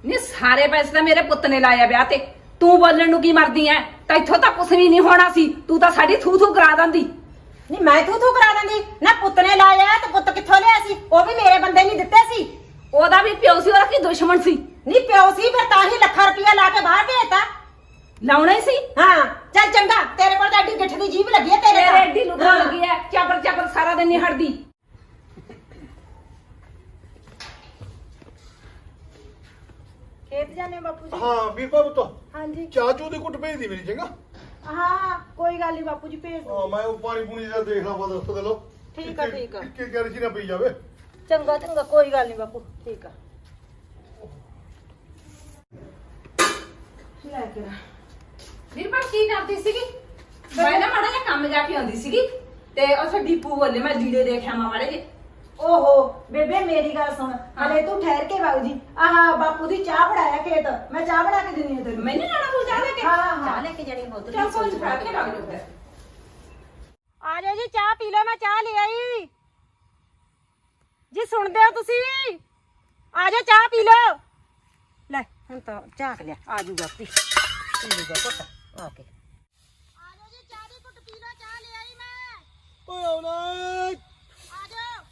ਨਹੀਂ ਸਾਰੇ ਪੈਸੇ ਤਾਂ ਮੇਰੇ ਪੁੱਤ ਨੇ ਲਾਇਆ ਵਿਆਹ ਤੇ। ਤੂੰ ਬੋਲਣ ਨੂੰ ਕੀ ਮਰਦੀ ਐ? ਤਾਂ ਇੱਥੋਂ ਤਾਂ ਕੁਛ ਵੀ ਨਹੀਂ ਹੋਣਾ ਸੀ। ਤੂੰ ਤਾਂ ਸਾਡੀ ਥੂ ਥੂ ਕਰਾ ਦਿੰਦੀ। ਨਹੀਂ ਮੈਂ ਤੂੰ ਤੂੰ ਕਰਾ ਦਿੰਦੀ। ਨਾ ਪੁੱਤ ਨੇ ਲਾਇਆ ਤੇ ਪੁੱਤ ਕਿੱਥੋਂ ਲਿਆ ਸੀ? ਉਹ ਵੀ ਮੇਰੇ ਬੰਦੇ ਨਹੀਂ ਦਿੱਤੇ ਸੀ। ਉਹਦਾ ਵੀ ਪਿਓ ਸੀ ਉਹਦਾ ਕੀ ਦੁਸ਼ਮਣ ਸੀ? ਨਹੀਂ ਪਿਓ ਸੀ ਫਿਰ ਤਾਂ ਹੀ ਲੱਖਾਂ ਰੁਪਇਆ ਲਾ ਕੇ ਬਾਹਰ ਭੇਜਤਾ। ਲਾਉਣਾ ਹੀ ਸੀ? ਹਾਂ। ਚੱਲ ਚੰਗਾ ਤੇਰੇ ਕੋਲ ਤਾਂ ਐਡੀ ਗਿੱਠ ਦੀ ਜੀਭ ਲੱਗੀ ਹੈ ਤੇਰੇ ਤੇਰੇ ਤਾਂ। ਐਡੀ ਲੁੱਟਣ ਹਾਂ। ਲੱਗੀ ਐ ਚਾਬਰ ਚਾਬਰ ਸਾਰਾ ਦਿਨ ਨਹੀਂ ਹਟਦੀ। ਖੇਤ ਜਾਣੇ ਬਾਪੂ ਜੀ? ਹਾਂ ਵੀਰਪਾ ਪੁੱਤ। ਹਾਂਜੀ। ਚਾਹ ਚੂ ਦੀ ਕੁੱਟ ਭੇਜ ਦੀ ਮੇਰੀ ਚੰਗਾ? ਹਾਂ ਕੋਈ ਗੱਲ ਨਹੀਂ ਬਾਪੂ ਜੀ ਭੇਜ ਦੋ ਹਾਂ ਮੈਂ ਉਹ ਪਾਣੀ ਪੂਣੀ ਦਾ ਦੇਖ ਲਾਂ ਬਸ ਦੇ ਲੋ ਠੀਕ ਆ, ਠੀਕ ਆ। ਕਿ ਗੈਰਜੀ ਨਾ ਪਈ ਜਾਵੇ। ਚੰਗਾ ਚੰਗਾ ਕੋਈ ਗੱਲ ਨਹੀਂ ਬਾਪੂ ਠੀਕ ਆ। ਲੈ ਕੇ। ਵੀਰਪਾਲ ਕੀ ਕਰਦੀ ਸੀਗੀ? ਮੈਂ ਨਾ ਮਾੜਾ ਜਿਹਾ ਕੰਮ ਜਾ ਕੇ ਆਉਂਦੀ ਸੀਗੀ ਤੇ ਉਹ ਸਾਡੀ ਡੀਪੂ ਬੋਲੇ ਮੈਂ ਲੀੜੇ ਦੇਖਿਆ ਮਾ ਮਾੜੇ ਜੇ ਓਹੋ ਬੇਬੇ ਮੇਰੀ ਗੱਲ ਸੁਣ। ਹਲੇ ਤੂੰ ਠਹਿਰ ਕੇ ਵਗ ਜੀ। ਆਹ ਬਾਪੂ ਦੀ ਚਾਹ ਬਣਾਇਆ ਖੇਤ। ਮੈਂ ਚਾਹ ਬਣਾ ਕੇ ਦਿੰਨੀ ਆ ਤੈਨੂੰ। ਮੈਨੂੰ ਜਾਣਾ ਤੂੰ ਜਾ ਲੈ ਕੇ? ਹਾਂ, ਹਾਂ। ਚਾਹ ਲੈ ਕੇ ਜਾਣੀ ਬਹੁਤ ਚੱਲ ਕੋਈ ਨੀ, ਫੜਾ ਕੇ ਲੱਗ ਆ ਜਾਓ ਜੀ ਚਾਹ ਪੀ ਲਓ ਮੈਂ ਚਾਹ ਲੈ ਆਈ। ਜੀ ਸੁਣਦੇ ਹੋ ਤੁਸੀਂ ਆ ਜਾਓ, ਚਾਹ ਪੀ ਲਓ। ਲੈ, ਹੁਣ ਤਾਂ ਝਾਕ ਲਿਆ। ਆ ਜੂਗਾ ਪੀ। ਪੀ ਲੂਗਾ ਪੁੱਤ ਆ ਕੇ। ਆ ਜਾਓ ਜੀ ਚਾਹ ਦੀ ਘੁੱਟ ਪੀ ਲਓ ਚਾਹ ਲੈ ਆਈ ਮੈਂ ਓਏ ਆਉਣਾ ਆ ਜਾਓ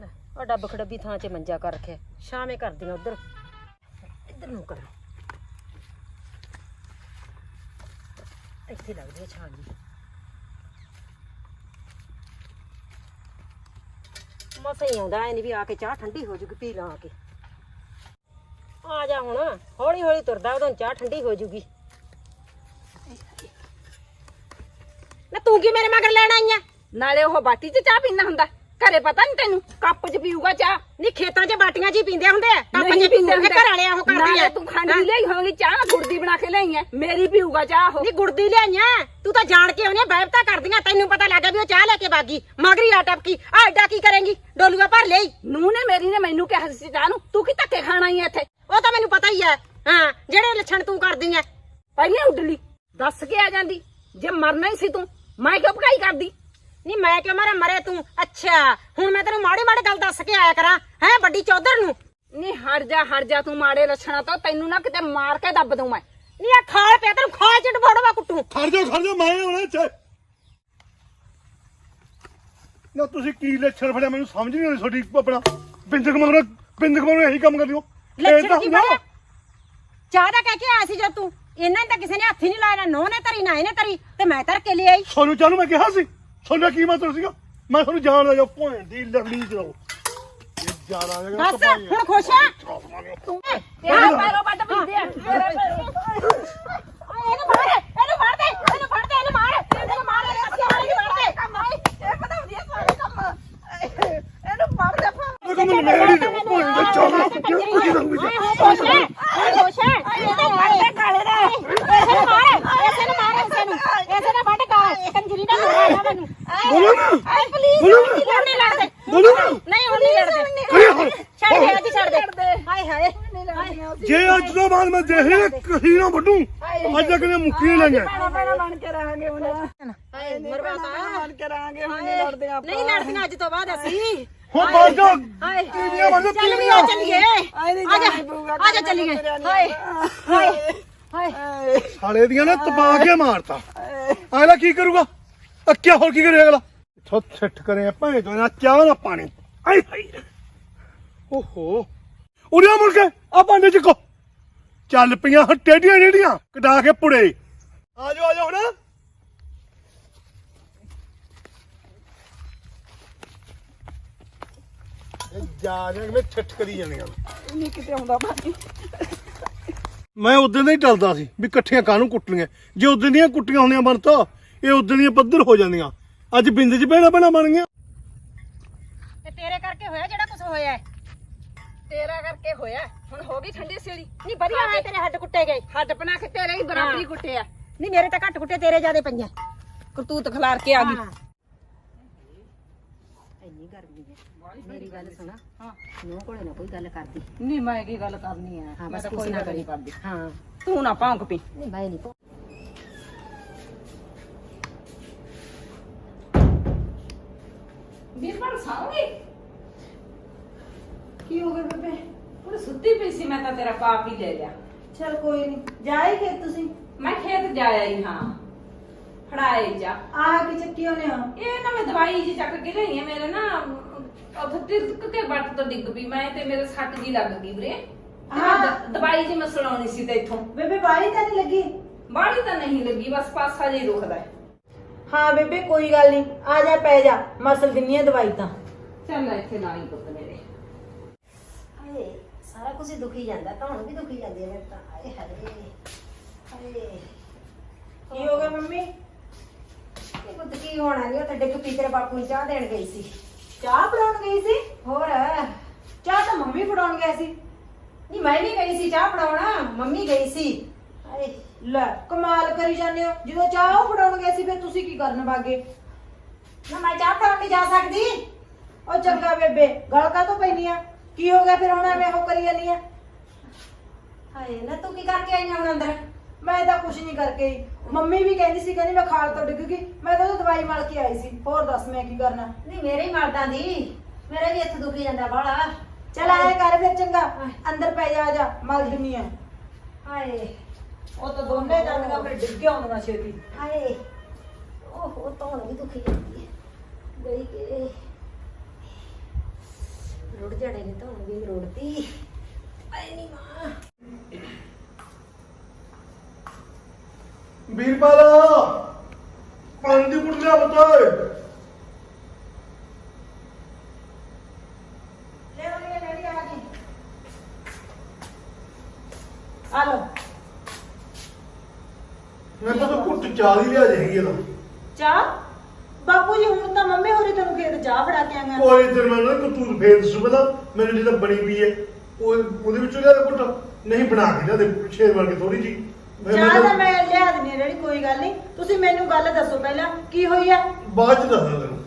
ਲੈ ਉਹ ਡੱਬ ਖੜੱਬੀ ਥਾਂ 'ਚ ਮੰਜਾ ਕਰ ਰੱਖਿਆ। ਸ਼ਾਮੇ ਕਰਦੀਆਂ ਉਧਰ। ਇੱਧਰ ਨੂੰ ਕਰ। ਇੱਥੇ ਲੱਗਦੀ ਆ ਛਾਂ ਜੀ। ਮਸਾਂ ਹੀ ਆਉਂਦਾ ਐ ਨਹੀਂ ਵੀ ਆ ਕੇ ਚਾਹ ਠੰਡੀ ਹੋ ਜੂਗੀ, ਪੀ ਲਾਂ ਆ ਕੇ। ਆ ਜਾ ਹੁਣ ਹੌਲੀ ਹੌਲੀ ਤੁਰਦਾ, ਉਦੋਂ ਚਾਹ ਠੰਡੀ ਹੋ ਜੂਗੀ। ਨਾ ਤੂੰ ਕੀ ਮੇਰੇ ਮਗਰ ਲੈਣ ਆਈ ਆ? ਨਾਲੇ ਉਹ ਬਾਟੀ 'ਚ ਚਾਹ ਪੀਂਦਾ ਹੁੰਦਾ। ਘਰੇ ਪਤਾ ਨਹੀਂ ਤੈਨੂੰ? ਕੱਪ 'ਚ ਪੀਊਗਾ ਚਾਹ। ਨਹੀਂ ਖੇਤਾਂ 'ਚ ਬਾਟੀਆਂ 'ਚ ਹੀ ਪੀਂਦੇ ਹੁੰਦੇ ਆ। ਕੱਪ 'ਚ ਪੀਂਦੇ ਹੁੰਦੇ। ਘਰ ਵਾਲੇ ਉਹ ਕਰਦੇ ਆ। ਤੂੰ ਖੰਡ ਦੀ ਲਈ ਹੋਵੇਗੀ ਚਾਹ ਗੁੜ ਦੀ ਬਣਾ ਕੇ ਲਈ ਐ ਮੇਰੀ ਪੀਊਗਾ ਚਾਹ ਉਹ। ਨਹੀਂ ਗੁੜਦੀ ਲਿਆਈਆਂ। ਤੂੰ ਤਾਂ ਜਾਣ ਕੇ ਉਹਨੇ ਬੈਬਤਾ ਕਰਦੀਆਂ। ਤੈਨੂੰ ਪਤਾ ਲੱਗਾ ਵੀ ਉਹ ਚਾਹ ਲੈ ਕੇ ਬਾਗੀ। ਮਗਰੀ ਆ ਟਪਕੀ। ਆ ਐਡਾ ਕੀ ਕਰੇਂਗੀ? ਡੋਲੂਆ ਭਰ ਲਈ। ਨੂੰ ਨੇ ਮੇਰੀ ਨੇ ਮੈਨੂੰ ਕਿਹਾ ਸੀ ਚਾਹ ਨੂੰ। ਤੂੰ ਕੀ ਧੱਕੇ ਖਾਣਾ ਹੀ ਇੱਥੇ? ਉਹ ਤਾਂ ਮੈਨੂੰ ਪਤਾ ਹੀ ਹੈ ਹਾਂ ਜਿਹੜੇ ਲੱਛਣ ਤੂੰ ਕਰਦੀ ਐ ਪਹਿਲੇ ਉੱਡਲੀ। ਦੱਸ ਕੇ ਆ ਜਾਂਦੀ। ਜੇ ਮਰਨਾ ਹੀ ਸੀ ਤੂੰ ਮੈਂ ਕਿਉਂ ਭਕਾਈ ਕਰਦੀ? ਨਹੀਂ ਮੈਂ ਕਿਉਂ ਮਾਰਾ ਮਰੇ ਤੂੰ? ਅੱਛਾ ਹੁਣ ਮੈਂ ਤੈਨੂੰ ਮਾੜੀ ਮਾੜੀ ਗੱਲ ਦੱਸ ਕੇ ਆਇਆ ਕਰਾਂ ਹੈ ਵੱਡੀ ਚੌਧਰ ਨੂੰ? ਨਹੀਂ ਹਟ ਜਾ ਹਟ ਜਾ ਤੂੰ ਮਾੜੇ ਲੱਛਣਾ ਤੋਂ ਤੈਨੂੰ ਨਾ ਕਿਤੇ ਮਾਰ ਕੇ ਦੱਬ ਦੂੰ ਮੈਂ। ਨਹੀਂ ਆ ਖਾਲ ਪਿਆ ਤੈਨੂੰ ਖਾਲ ਚ ਡਫੜਵਾ ਕੁੱਟੂ। ਖੜ ਜਾ ਖੜ ਜਾ ਮੈਂ ਆਉਣਾ ਇੱਥੇ। ਨਾ ਤੁਸੀਂ ਕੀ ਲੱਛਣ ਫੜਿਆ? ਮੈਨੂੰ ਸਮਝ ਨਹੀਂ ਆਉਂਦੀ ਤੁਹਾਡੀ ਆਪਣਾ। ਬਿੰਦਕ ਮਗਰ ਬਿੰਦਕ ਮਗਰ ਇਹੀ ਕੰਮ ਕਰਦੇ ਹੋ। ਲੱਛਣ ਕੀ ਫੜਿਆ? ਚਾਹ ਦਾ ਕਹਿ ਕੇ ਆਇਆ ਸੀ ਜਦ ਤੂੰ। ਇਹਨਾਂ ਨੇ ਤਾਂ ਕਿਸੇ ਨੇ ਹੱਥ ਹੀ ਨਹੀਂ ਲਾਇਆ ਨਾ ਨੋ ਨੇ ਧਰੀ ਨਾ ਇਹਨੇ ਧਰੀ ਤੇ ਮੈਂ ਧਰ ਕੇ ਲਿਆਈ ਤੁਹਾਨੂੰ ਚਾਹਨੂੰ ਮੈਂ ਕਿਹਾ ਸੀ। ਤੁਹਾਡਾ ਕੀ ਮਤਲਬ ਸੀਗਾ ਮੈਂ ਤੁਹਾਨੂੰ ਜਾਣ ਲੱਗਾ ਭੋਣ ਦੀ ਲਵਲੀ ਚਲਾਓ ਇਹ ਜਾਣ ਆ ਗਿਆ ਬਸ ਹੁਣ ਖੁਸ਼ ਆ ਤੂੰ ਤੇਰਾ ਪੈਰੋਂ ਵੱਟ ਪਿੰਦੇ ਆ ਤੇਰੇ ਪੈਰੋਂ ਇਹਨੂੰ ਮਾਰ ਇਹਨੂੰ ਫੜ ਦੇ ਇਹਨੂੰ ਫੜ ਦੇ ਇਹਨੂੰ ਮਾਰ ਇਹਨੂੰ ਮਾਰ ਇਹਨੂੰ ਮਾਰ ਦੇ ਕੰਮ ਇਹ ਪਤਾ ਹੁੰਦੀ ਆ ਸਾਰੇ ਕੰਮ ਇਹਨੂੰ ਮਾਰ ਦੇ ਇਹ ਕੰਮ ਮੇਰੀ ਦੇ ਭੋਣ ਦੇ ਚਾਹ ਕੀ ਕਰੂੰਗੀ ਓਏ ਹੋ ਖੁਸ਼ ਹੈ ਓਏ ਖੁਸ਼ ਹੈ ਇਹਨੂੰ ਮਾਰ ਦਾ ਇਸੇ ਨੂੰ ਮਾਰ ਇਸੇ ਨੂੰ ਮਾਰ ਇਸੇ ਨੂੰ ਇਸੇ ਨੂੰ ਵੱਢ ਕਾ ਕੰਜਰੀ ਦਾ ਮਾਰਾ ਨਾ ਮੈਨੂੰ ਬੋਲੋ ਨਾ। ਆਏ ਪਲੀਜ਼ ਬੋਲੋ ਨਾ। ਹੁਣ ਨਹੀਂ ਲੜਦੇ। ਬੋਲੋ ਨਾ। ਨਹੀਂ ਹੁਣ ਨਹੀਂ ਲੜਦੇ ਕਰੀ ਹੁਣ ਛੱਡ ਦੇ ਅੱਜ ਛੱਡ ਦੇ। ਹਾਏ ਹਾਏ। ਜੇ ਅੱਜ ਤੋਂ ਬਾਅਦ ਮੈਂ ਦੇਖ ਲਿਆ ਕਹੀ ਨਾ ਵੱਡੂ ਅੱਜ ਤੱਕ ਨੇ ਮੁੱਕੀ ਨਹੀਂ ਲਈਆਂ। ਪੈਣਾ ਪੈਣਾ ਬਣ ਕੇ ਰਹਾਂਗੇ ਹੁਣ। ਹਾਏ ਮਰਵਾਤਾ ਮਨ ਕਰਾਂਗੇ ਹੁਣ ਹਾਏ, ਨਹੀਂ ਲੜਦੀਆਂ ਅੱਜ ਤੋਂ ਬਾਅਦ ਅਸੀਂ। ਹੁਣ ਬਾਹਰ ਜਾ ਹਾਏ। ਟੀਵੀਆਂ ਵੱਲੋਂ ਚੱਲ ਵੀ ਆ ਚੱਲੀਏ। ਆ ਜਾ ਆ ਜਾ ਚੱਲੀਏ। ਹਾਏ ਹਾਏ ਹਾਏ। ਸਾਲੇ ਦੀਆਂ ਨੇ ਤਪਾ ਕੇ ਮਾਰਤਾ ਅਗਲਾ ਕੀ ਕਰੂਗਾ? ਅੱਕਿਆ ਹੋਰ ਕੀ ਕਰੇ ਅਗਲਾ? ਇੱਥੋਂ ਛੱਟ ਕਰੇ ਭਾਵੇਂ ਤੋਂ ਨਾ ਚਾਹ ਨਾ ਪਾਣੀ। ਆਈ ਹਾਈ ਓਹੋ। ਉਰੇ ਆ ਮੁੜ ਕੇ ਆ ਭਾਂਡੇ ਚੱਕੋ। ਚੱਲ ਪਈਆਂ ਹੁਣ ਟੇਡੀਆਂ ਜਿਹੜੀਆਂ ਕਟਾ ਕੇ ਪੁੜੇ। ਆ ਜਾਓ ਆ ਜਾਓ ਹੁਣ। ਇਹ ਜਾ ਜਾ ਮੈਂ ਛੱਟ ਕਰੀ ਜਾਣੀਆਂ। ਨਹੀਂ ਕਿਤੇ ਆਉਂਦਾ ਪਾਣੀ ਮੈਂ ਉਦੋਂ ਦਾ ਹੀ ਟਲਦਾ ਸੀ ਵੀ ਇਕੱਠੀਆਂ ਕਾਹਨੂੰ ਕੁੱਟਣੀਆਂ। ਜੇ ਉਦੋਂ ਦੀਆਂ ਕੁੱਟੀਆਂ ਹੁੰਦੀਆਂ ਬਣਤਾ ਇਹ ਉਦੋਂ ਦੀਆਂ ਪੱਧਰ ਹੋ ਜਾਂਦੀਆਂ। ਅੱਜ ਬਿੰਦ 'ਚ ਬਹਿਣਾ ਬਹਿਣਾ ਬਣ ਗਿਆ। ਤੇ ਤੇਰੇ ਕਰਕੇ ਹੋਇਆ ਜਿਹੜਾ ਕੁਝ ਹੋਇਆ ਹੈ। ਤੇਰਾ ਕਰਕੇ ਹੋਇਆ ਹੁਣ ਹੋ ਗਈ ਠੰਡੀ ਸੀੜੀ ਨਹੀਂ ਵਧੀਆ ਹੋਇਆ ਤੇਰੇ ਹੱਡ ਕੁੱਟੇ ਗਏ। ਹੱਡ ਬਣਾ ਕੇ ਤੇਰੇ ਹੀ ਬਰਾਬਰੀ। ਕੁੱਟਿਆ ਨਹੀਂ ਮੇਰੇ ਤਾਂ ਘੱਟ ਕੁੱਟੇ ਤੇਰੇ ਜਿਆਦੇ ਪਈਆਂ। ਕਰਤੂਤ ਖਿਲਾਰ ਕੇ ਆ ਗਈ। ਇੰਨੀ ਗਰਮੀ ਹੈ। ਮੇਰੀ ਗੱਲ ਸੁਣਾ। ਹਾਂ। ਨੂੰ ਕੋਲੇ ਨਾ ਕੋਈ ਗੱਲ ਕਰਦੀ। ਨਹੀਂ ਮੈਂ ਕੀ ਗੱਲ ਕਰਨੀ ਆ ਹਾਂ ਮੈਂ ਤਾਂ ਕੋਈ ਨਾ ਕਰੀ। ਕਰਦੀ। ਹਾਂ। ਤੂੰ ਨਾ ਭੌਂਕ ਪੀ। ਨਹੀਂ ਮੈਂ ਨਹੀਂ ਵੀਰਪਾਲ ਸਾਉਂਗੀ ਕੀ ਹੋ ਗਿਆ ਬੇਬੇ? ਉਹ ਸੁੱਤੀ ਪਈ ਸੀ ਮੈਂ ਤਾਂ ਤੇਰਾ ਪਾਪ ਹੀ ਲੈ ਲਿਆ। ਚਲ ਕੋਈ ਨਹੀਂ ਜਾਈ ਖੇਤ ਤੁਸੀਂ? ਮੈਂ ਖੇਤ ਜਾ ਆਈ ਹਾਂ। ਫੜਾਏ ਜਾ। ਆਹ ਕੀ ਚੱਕੀ ਹੋਨੇ ਹੋ? ਇਹ ਨਾ ਮੈਂ ਦਵਾਈ ਜੀ ਚੱਕ ਕੇ ਲਈ ਆ ਮੇਰੇ ਨਾ ਉੱਥੇ ਤਿਰਕ ਕੇ ਬੱਟ ਤੋਂ ਡਿੱਗ ਪਈ ਮੈਂ ਤੇ ਮੇਰੇ ਸੱਟ ਜੀ ਲੱਗ ਗਈ ਵੀਰੇ। ਹਾਂ। ਹਾਂ। ਦਵਾਈ ਜੀ ਮਸਲਾਉਣੀ ਸੀ ਤੇ ਇੱਥੋਂ। ਬੇਬੇ ਬਾਰੀ ਤਾਂ ਨਹੀਂ ਲੱਗੀ? ਬਾੜੀ ਤਾਂ ਨਹੀਂ ਲੱਗੀ ਬਸ ਪਾਸਾ ਜੀ ਰੁਕਦਾ ਹੈ। ਹਾਂ ਬੇਬੇ ਕੋਈ ਗੱਲ ਨਹੀਂ। ਆ ਜਾ ਪੈ ਜਾ। ਮਸਲ ਦਿੰਨੀ ਆ ਦਵਾਈ ਤਾਂ। ਚੱਲ ਇੱਥੇ ਨਾਲ ਹੀ ਪੁੱਤ ਮੇਰੇ। ਹਾਏ ਸਾਰਾ ਕੁਝ ਦੁਖੀ ਜਾਂਦਾ। ਧੌਣ ਵੀ ਦੁਖੀ ਜਾਂਦੀ ਹੈ ਮੇਰੇ ਤਾਂ। ਹਾਏ ਹਾਏ ਹਾਏ। ਕੀ ਹੋ ਗਿਆ ਮੰਮੀ? ਇਹ ਪੁੱਤ ਕੀ ਹੋਣਾ ਨਹੀਂ ਉੱਥੇ ਡਿੱਗ ਪੀ ਤੇਰੇ ਬਾਪੂ ਨੂੰ ਚਾਹ ਦੇਣ ਗਈ ਸੀ। ਚਾਹ ਬਣਾਉਣ ਗਈ ਸੀ? ਹੋਰ? ਚਾਹ ਤਾਂ ਮੰਮੀ ਫੜਾਉਣ ਗਿਆ ਸੀ। ਨਹੀਂ ਮੈਂ ਵੀ ਗਈ ਸੀ ਚਾਹ ਬਣਾਉਣਾ ਮੰਮੀ ਗਈ ਸੀ। ਹਾਏ ਲੈ ਕਮਾਲ ਕਰੀ ਜਾਂਦੇ ਹੋ। ਜਦੋਂ ਚਾਹ ਉਹ ਫੜਾਉਣ ਗਏ ਸੀ ਫਿਰ ਤੁਸੀਂ ਕੀ ਕਰਨ ਵਾਗੇ? ਨਾ ਮੈਂ ਚਾਹ ਬਣਾਉਣ ਨਹੀਂ ਜਾ ਸਕਦੀ। ਉਹ ਚੰਗਾ ਬੇਬੇ ਗਲਕਾ ਤੋਂ ਪੈਣੀ ਆ? ਕੀ ਹੋ ਗਿਆ ਫਿਰ ਹੁਣ ਐਵੇਂ ਉਹ ਕਰੀ ਜਾਂਦੀ ਆ? ਹਾਏ ਨਾ ਤੂੰ ਕੀ ਕਰਕੇ ਆਈ ਆਂ ਹੁਣ ਅੰਦਰ? ਮੈਂ ਤਾਂ ਕੁਝ ਨਹੀਂ ਕਰਕੇ ਆਈ। ਮੰਮੀ ਵੀ ਕਹਿੰਦੀ ਸੀ ਕਹਿੰਦੀ ਮੈਂ ਖਾਲ ਤੋਂ ਡਿੱਗ ਗਈ। ਮੈਂ ਤਾਂ ਉਹਦੀ ਦਵਾਈ ਮਲ ਕੇ ਆਈ ਸੀ। ਹੋਰ ਦੱਸ ਮੈਂ ਕੀ ਕਰਨਾ? ਨਹੀਂ ਮੇਰੇ ਹੀ ਮਰਦਾਂ ਦੀ। ਮੇਰੇ ਵੀ ਇੱਥੇ ਦੁਖੀ ਜਾਂਦਾ ਬਾਲਾ ਚਲ ਆਇਆ ਕਰ ਫਿਰ ਚੰਗਾ। ਅੰਦਰ ਪੈ ਜਾ ਆ ਜਾ। ਮਲ ਦਿੰਨੀ ਆ। ਹਾਏ। ਉਹ ਤਾਂ ਦੋਨੇ ਜਾਂਦੀਆਂ ਫਿਰ ਡਿੱਗ ਗਿਆ ਹੁੰਦੀਆਂ ਛੇਤੀ। ਹਾਏ ਉਹ ਧੌਣ ਵੀ ਦੁਖੀ ਜਾਂਦੀ ਹੈ। ਗਈ ਕਿ ਰੁੜ ਜੜੇ ਨੇ ਧੌਣ ਵੀ ਰੁੜਦੀ। ਆਏ ਨਹੀਂ ਮਾਂ। ਵੀਰਪਾਲ ਪਾਣੀ ਦੀ ਕੁੱਟ ਲਿਆ ਬਤਾ ਲੈ ਵਾਲੀ ਡੈਡੀ ਆ ਗਈ ਆ ਲੋ ਮੈਂ ਤਾਂ ਕੁੱਟ ਚਾਹ ਹੀ ਲਿਆ ਜਾਏਗੀ ਇਹਦਾ ਚਾਹ? ਬਾਪੂ ਜੀ ਹੁਣ ਤਾਂ ਮੰਮੀ ਹੋਰੀ ਤੈਨੂੰ ਖੇਤ ਚਾਹ ਫੜਾ ਕੇ ਆਈਆਂ। ਕੋਈ ਤੇ ਮੈਂ ਨਾ ਕਤੂਰ ਫੇਰ ਸੁਬਦਾ ਮੈਨੂੰ ਜਿਹੜਾ ਬਣੀ ਪਈ ਹੈ ਉਹ ਉਹਦੇ ਵਿੱਚੋਂ ਲਿਆ ਦੇ ਨਹੀਂ ਬਣਾ ਕੇ ਲਿਆ ਦੇ ਸ਼ੇਰ ਵਰਗੇ ਥੋੜੀ ਜੀ ਚਾਹ ਤਾਂ ਮੈਂ ਲਿਆ ਆ ਡੈਡੀ ਕੋਈ ਗੱਲ ਨਹੀਂ। ਤੁਸੀਂ ਮੈਨੂੰ ਗੱਲ ਦੱਸੋ ਪਹਿਲਾਂ ਕੀ ਹੋਈ ਆ? ਬਾਅਦ ਚ ਦੱਸਦਾ ਤੈਨੂੰ।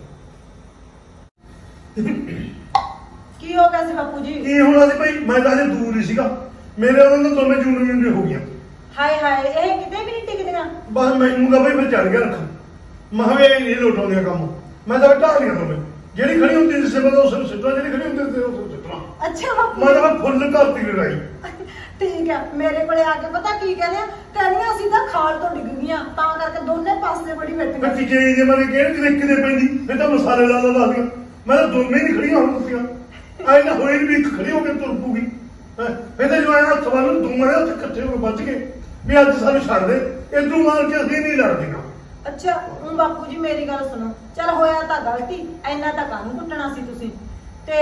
ਕੀ ਹੋ ਗਿਆ ਸੀ ਬਾਪੂ ਜੀ? ਕੀ ਹੋਣਾ ਸੀ ਭਾਈ? ਮੈਂ ਤਾਂ ਅਜੇ ਦੂਰ ਹੀ ਸੀਗਾ। ਮੇਰੇ ਉਹਨਾਂ ਨਾਲ ਦੋਵੇਂ ਜੂਨ ਮਿੰਡੇ ਹੋ ਗਈਆਂ। ਹਾਏ ਹਾਏ ਇਹ ਕਿਤੇ ਵੀ ਨਹੀਂ ਟਿਕਦੀਆਂ। ਬਸ ਮੈਨੂੰ ਤਾਂ ਭਾਈ ਫਿਰ ਚੜ ਗਿਆ ਰੱਖ ਮੈਂ ਕਿਹਾ ਇਹ ਨਹੀਂ ਲੋਟਾਉਂਦੀਆਂ ਕੰਮ। ਮੈਂ ਤਾਂ ਢਾਹ ਲਿਆ ਦੋਵੇਂ ਜਿਹੜੀ ਖੜੀ ਹੁੰਦੀ ਸੀ ਸਿਮਰ ਉਸ ਨੂੰ ਸਿੱਟਣਾ ਜਿਹੜੀ ਖੜੀ ਹੁੰਦੀ ਸੀ ਉਸ ਨੂੰ ਸਿੱਟਣਾ ਅੱਛਾ ਬਾਪੂ। ਮੈਂ ਤਾਂ ਫੁੱਲ ਕਰਤੀ ਲੜਾਈ ਠੀਕ ਆ ਮੇਰੇ ਕੋਲੇ ਆ ਕੇ ਪਤਾ ਕੀ ਕਹਿੰਦੇ ਆ ਕਹਿੰਦੀਆਂ ਅਸੀਂ ਤਾਂ ਖਾਲ ਤੋਂ ਡਿੱਗ ਗਈਆਂ ਤਾਂ ਕਰਕੇ ਦੋਨੇ ਪਾਸੇ ਬੜੀ ਮੈਂ ਬੈਠੀਆਂ ਚੀਚੇ ਜੇ ਮੈਂ ਕਿਹੜੇ ਜਿਹੇ ਕਿਤੇ ਪੈਂਦੀ ਇਹ ਤਾਂ ਮਸਾਲੇ ਲਾ ਲਾ ਦੱਸਦੀਆਂ ਮੈਂ ਤਾਂ ਦੋਵੇਂ ਨਹੀਂ ਖੜੀਆਂ ਹੋ ਕੁੱਤੀਆਂ। ਐ ਨਾ ਹੋਏ ਵੀ ਖੜੀ ਹੋ ਕੇ ਤੁਰ ਪੂਗੀ। ਫਿਰ ਤਾਂ ਜੋ ਆਇਆ ਹੱਥ ਵੱਲ ਨੂੰ ਦੋਵੇਂ ਹੱਥ ਇਕੱਠੇ ਹੋ ਕੇ ਬਚ ਗਏ। ਵੀ ਅੱਜ ਸਾਨੂੰ ਛੱਡ ਦੇ ਇਦੋਂ ਮਾਰ ਕੇ ਅਸੀਂ ਨਹੀਂ ਲੜਦੀਆਂ ਅੱਛਾ ਹੁਣ ਬਾਪੂ ਜੀ ਮੇਰੀ ਗੱਲ ਸੁਣੋ। ਚਲ ਹੋਇਆ ਤਾਂ ਗਲਤੀ ਐਨਾ ਤਾਂ ਕਾਹਨੂੰ ਕੁੱਟਣਾ ਸੀ ਤੁਸੀਂ? ਤੇ